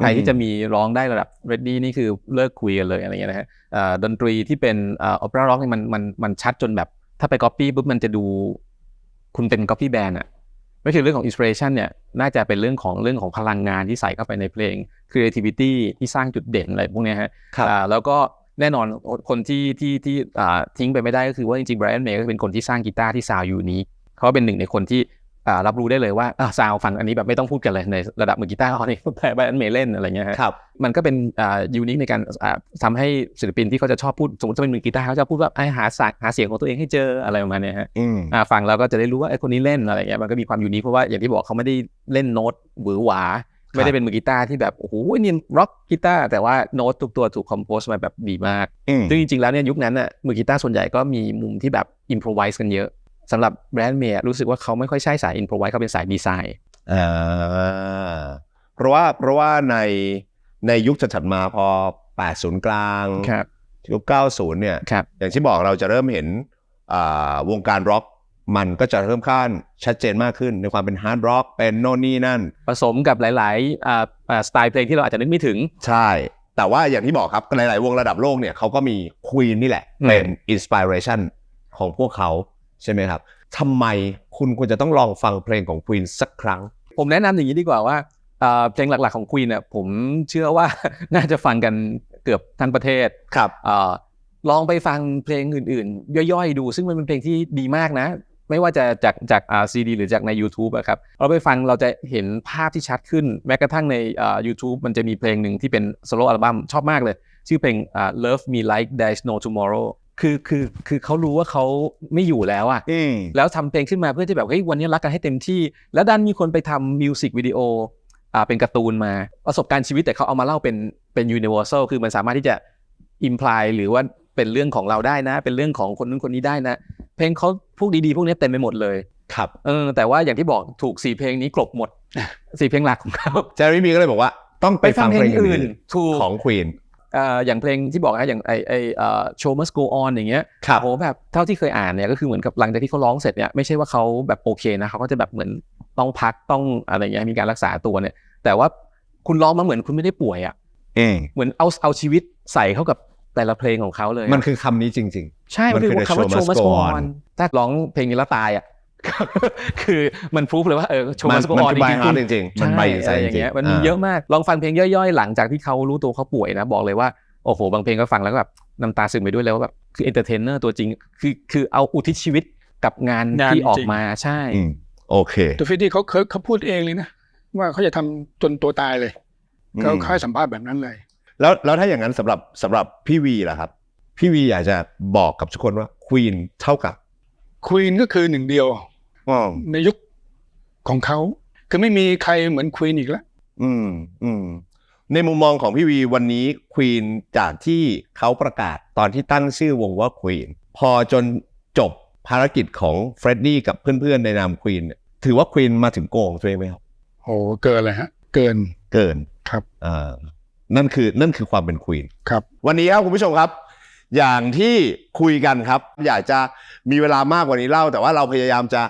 [SPEAKER 3] ใครที่จะมีร้องได้ระดับ ready นี่คือเลิกคุยกันเลยอะไรเงี้ยนะฮะเอ่อดนตรีที่เป็นเอ่อ opera rock นี่มันมันมันชัดจนแบบ ถ้าไป copy ปุ๊บมันจะดูคุณเป็น copy band อะไม่ใช่เรื่องของ inspiration เนี่ยน่าจะเป็นเรื่องของเรื่องของพลังงานที่ใส่เข้าไปในเพลง creativity ที่สร้างจุดเด่นอะไรพวกเนี้ยฮะ
[SPEAKER 1] ครับ
[SPEAKER 3] อ่าแล้วก็แน่นอนคนที่ที่ที่อ่าทิ้งไปไม่ได้ก็คือว่าจริงๆ Brian May ก็เป็นคนที่สร้างกีตาร์ที่ซาวยูนี้เขาเป็นหนึ่งในคนที่อ่า รับรู้ได้เลยว่าซาวฟังอันนี้แบบไม่ต้องพูดกันเลยในระดับมือกีตาร์เขานี่แต่ Brian May เล่นอะไรเงี้ยฮะ
[SPEAKER 1] ครับ
[SPEAKER 3] มันก็เป็นอ่ายูนิคในการอ่าทำให้ศิลปินที่เขาจะชอบพูดสมมติจะเป็นมือกีตาร์เขาจะพูดว่าไอ้หาสายหาเสียงของตัวเองให้เจออะไรประมาณเนี้ยฮะ
[SPEAKER 1] อืม
[SPEAKER 3] อ่าฟังแล้วก็จะได้รู้ว่าไอ้คนนี้เล่นอะไรเงี้ยมันก็มีความยูนิคเพราะว่าอย่างที่บอกเขาไม่ได้เล่นโน้ตหวือหวาไม่ได้เป็นมือกีตาร์ที่แบบโอ้โหนี่ร็อกกีตาร์แต่ว่าโน้ตทุกตัวถูกคอมโพสมาแบบดีมาก
[SPEAKER 1] อืม
[SPEAKER 3] ซึ่งจริงๆแล้วเนี่ยยุคนั้นน่ะมือกีตาร์ส่วนใหญ่ก็มีมุมที่แบบอิน r o ไวส์กันเยอะ สำหรับแบรนด์เมย์รู้สึกว่าเขาไม่ค่อยใช่สายอิน r o ไวส์เขาเป็นสายดีไซน์
[SPEAKER 1] อ่าเพราะว่าเพราะว่าในในยุคถัดๆมาพอ 80 กลาง
[SPEAKER 3] ครับ
[SPEAKER 1] ยุค 90 เนี่ย
[SPEAKER 3] ครับ
[SPEAKER 1] อย่างที่บอกเราจะเริ่มเห็นอ่าวงการร็อกมันก็จะเริ่มขั้นชัดเจนมากขึ้นในความเป็นฮาร์ดร็อกเป็นโน่นนี่นั่น
[SPEAKER 3] ผสมกับหลายๆอ่าอ่าสไตล์เพลงที่เราอาจจะนึกไม่ถึง
[SPEAKER 1] ใช่ แต่ว่าอย่างที่บอกครับ หลาย ๆ วงระดับโลกเนี่ยเขาก็มีควีนนี่แหละ
[SPEAKER 3] อืม
[SPEAKER 1] เป็นอินสปิเรชันของพวกเขา ใช่ไหมครับทำไมคุณควรจะต้องลองฟังเพลงของควีนสักครั้ง
[SPEAKER 3] ผมแนะนำอย่างนี้ดีกว่าว่าอ่าเพลงหลักๆของ Queen เนี่ยผมเชื่อว่าน่าจะฟังกันเกือบทั้งประเทศ
[SPEAKER 1] ครับ
[SPEAKER 3] อ่าลองไปฟังเพลงอื่นๆ ย่อยๆ ดู ซึ่งมันเป็นเพลงที่ดีมากนะ ไม่ว่าจะจากจากอ่าซีดีหรือจากใน YouTube อะครับเราไปฟังเราจะเห็นภาพที่ชัดขึ้น แม้กระทั่งในอ่า YouTube มันจะมีเพลงหนึ่งที่เป็นโซโล่อัลบั้มชอบมากเลย ชื่อเพลงอ่า Love Me Like There's No Tomorrow คือคือคือเขารู้ว่าเขาไม่อยู่แล้วอะ
[SPEAKER 1] อืม
[SPEAKER 3] แล้วทำเพลงขึ้นมาเพื่อที่แบบเฮ้ยวันนี้รักกันให้เต็มที่ แล้วดันมีคนไปทำมิวสิกวิดีโออ่าเป็นการ์ตูนมาประสบการณ์ชีวิตแต่เขาเอามาเล่าเป็นเป็นยูนิเวอร์แซลคือมันสามารถที่จะอิมพลายหรือว่าเป็นเรื่องของเราได้นะ เป็นเรื่องของคนนู้นคนนี้ได้นะ เพลงเขาพวกดีๆ พวกนี้เต็มไปหมดเลย
[SPEAKER 1] ครับ
[SPEAKER 3] เออแต่ว่าอย่างที่บอกถูกสี่เพลงนี้กลบหมดสี่เพลงหลักของเขา
[SPEAKER 1] เจอรี่มีก็เลยบอกว่า ต้องไปฟังเพลงอื่น
[SPEAKER 3] ถูก
[SPEAKER 1] ของควีน
[SPEAKER 3] อ่าอย่างเพลงที่บอกนะอย่างไอไอเอ่อ show must go on อย่างเงี้ย
[SPEAKER 1] ครับ
[SPEAKER 3] โอ้โหแบบเท่าที่เคยอ่านเนี่ยก็คือเหมือนกับหลังจากที่เขาร้องเสร็จเนี่ยไม่ใช่ว่าเขาแบบโอเคนะเขาก็จะแบบเหมือนต้องพักต้องอะไรเงี้ยมีการรักษาตัวเนี่ย แต่ว่าคุณร้องมาเหมือนคุณไม่ได้ป่วยอะ
[SPEAKER 1] เอง
[SPEAKER 3] เหมือนเอาเอาชีวิตใส่เข้ากับแต่ละเพลงของเขาเลยอะ
[SPEAKER 1] มันคือคำนี้จริง
[SPEAKER 3] ใช่มันคือ
[SPEAKER 1] มันคือ
[SPEAKER 3] คำว่า
[SPEAKER 1] The
[SPEAKER 3] show
[SPEAKER 1] show
[SPEAKER 3] must
[SPEAKER 1] must
[SPEAKER 3] go
[SPEAKER 1] go
[SPEAKER 3] on
[SPEAKER 1] on
[SPEAKER 3] ถ้าร้องเพลงนี้แล้วตายอะ คือมันพรูฟเลยว่าเออ
[SPEAKER 1] ๆ
[SPEAKER 3] show
[SPEAKER 1] มัน
[SPEAKER 3] must go
[SPEAKER 1] มัน
[SPEAKER 3] on
[SPEAKER 1] คือ
[SPEAKER 3] จ
[SPEAKER 1] บาย
[SPEAKER 3] ริงๆ
[SPEAKER 1] ฮา
[SPEAKER 3] คุ
[SPEAKER 1] ร์
[SPEAKER 3] ณ
[SPEAKER 1] จริงๆมันใบอินไซ
[SPEAKER 3] ใช่
[SPEAKER 1] ด์
[SPEAKER 3] อะไร
[SPEAKER 1] จริง
[SPEAKER 3] เงี้ย
[SPEAKER 1] ๆ
[SPEAKER 3] มันมีเยอะมากลองฟังเพลงย่อยๆ หลังจากที่เขารู้ตัวเขาป่วยนะ บอกเลยว่าโอ้โหบางเพลงก็ฟังแล้วก็แบบน้ำตาซึมไปด้วยเลยว่าแบบคือเอนเตอร์เทนเนอร์ตัวจริง คือคือเอาอุทิศชีวิตกับงาน
[SPEAKER 2] งาน
[SPEAKER 3] ที่ออก
[SPEAKER 2] จริง
[SPEAKER 3] มาใช่
[SPEAKER 1] อืมโอเค
[SPEAKER 2] ตัวฟิตตี้เขาเคยเขาพูดเองเลยนะว่าเขาจะทำจนตัวตายเลยเขา
[SPEAKER 1] อืม
[SPEAKER 2] ค่ายสัมภาษณ์แบบนั้นเลย
[SPEAKER 1] แล้วแล้วถ้าอย่างนั้นสำหรับสำหรับพี่วีล่ะครับ พี่วีอยากจะบอกกับทุกคนว่าควีนเท่ากับ
[SPEAKER 2] ควีนก็คือหนึ่งเดียว
[SPEAKER 1] อ๋อ
[SPEAKER 2] ในยุคของเขา คือไม่มีใครเหมือนควีนอีกแล้ว
[SPEAKER 1] อืมอืมในมุมมองของพี่วีวันนี้ควีนจากที่เขาประกาศตอนที่ตั้งชื่อวงว่าควีนพอจนจบภารกิจของเฟรดดี้กับเพื่อนๆ ในนามควีนเนี่ยถือว่าควีนมาถึงโกงตัวเองไหมครับ
[SPEAKER 2] โหเกินเลยฮะ เกิน
[SPEAKER 1] เกิน
[SPEAKER 2] ครับ
[SPEAKER 1] อ่านั่นคือนั่นคือความเป็นควีน
[SPEAKER 2] ครับ
[SPEAKER 1] วันนี้ครับคุณผู้ชมครับ อย่างที่คุยกันครับ อยากจะมีเวลามากกว่านี้เล่า แต่ว่าเราพยายามจะ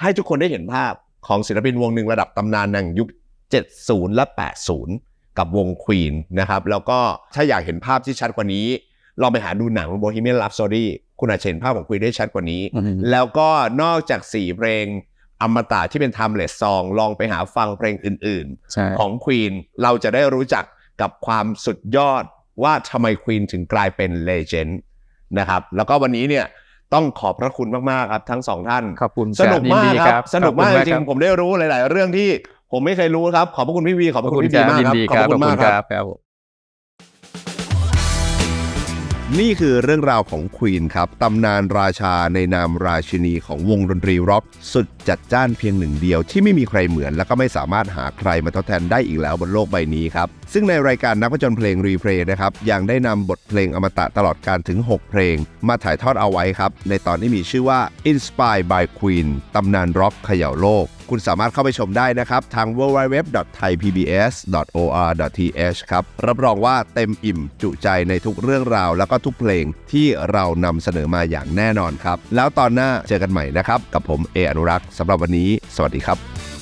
[SPEAKER 1] ให้ทุกคนได้เห็นภาพของศิลปินวงหนึ่งระดับตำนานในยุค 70 และ 80 กับวงควีนนะครับ แล้วก็ถ้าอยากเห็นภาพที่ชัดกว่านี้ ลองไปหาดูหนัง Bohemian Rhapsody คุณอาจจะเห็นภาพของควีนได้ชัดกว่านี้
[SPEAKER 3] อืม
[SPEAKER 1] แล้วก็นอกจาก 4 เพลงอมตะที่เป็น timeless song ลองไปหาฟังเพลงอื่นๆ
[SPEAKER 3] ใช่
[SPEAKER 1] ของควีนเราจะได้รู้จักกับความสุดยอดว่าทำไมควีนถึงกลายเป็นเลเจนด์นะครับ แล้วก็วันนี้เนี่ย ต้องขอบพระคุณมากๆครับทั้งสองท่าน
[SPEAKER 3] ขอบคุณ
[SPEAKER 1] สนุกมาก
[SPEAKER 3] ยินดี
[SPEAKER 1] ครับ สนุกมาก
[SPEAKER 3] ขอบ
[SPEAKER 1] จ
[SPEAKER 3] คุณ
[SPEAKER 1] ริงๆผมได้รู้หลาย ๆ เรื่องที่ผมไม่เคยรู้ครับ ขอบพระคุณพี่วีขอบ
[SPEAKER 3] ข
[SPEAKER 1] พ
[SPEAKER 3] อบ
[SPEAKER 1] ระคุ
[SPEAKER 3] คุณณ
[SPEAKER 1] พี่
[SPEAKER 3] ค
[SPEAKER 1] วี
[SPEAKER 3] รับ
[SPEAKER 1] มาก
[SPEAKER 3] ยิน
[SPEAKER 1] ครับ
[SPEAKER 3] ดี
[SPEAKER 1] ขอบ
[SPEAKER 3] ครับ
[SPEAKER 1] พระคุณมากครับ นี่คือเรื่องราวของควีนครับ ตำนานราชาในนามราชินีของวงดนตรีร็อกสุดจัดจ้านเพียงหนึ่งเดียวที่ไม่มีใครเหมือน และก็ไม่สามารถหาใครมาทดแทนได้อีกแล้วบนโลกใบนี้ครับ ซึ่งในรายการนักผจญเพลงรีเพลย์นะครับ ยังได้นำบทเพลงอมตะตลอดการถึง 6 เพลง มาถ่ายทอดเอาไว้ครับ ในตอนที่มีชื่อว่า Inspired by Queen ตำนานร็อกเขย่าโลก คุณสามารถเข้าไปชมได้นะครับ ทาง www.thaipbs.or.th ครับ รับรองว่าเต็มอิ่มจุใจในทุกเรื่องราว แล้วก็ทุกเพลงที่เรานำเสนอมาอย่างแน่นอนครับ แล้วตอนหน้าเจอกันใหม่นะครับ กับผมเออนุรักษ์สำหรับวันนี้ สวัสดีครับ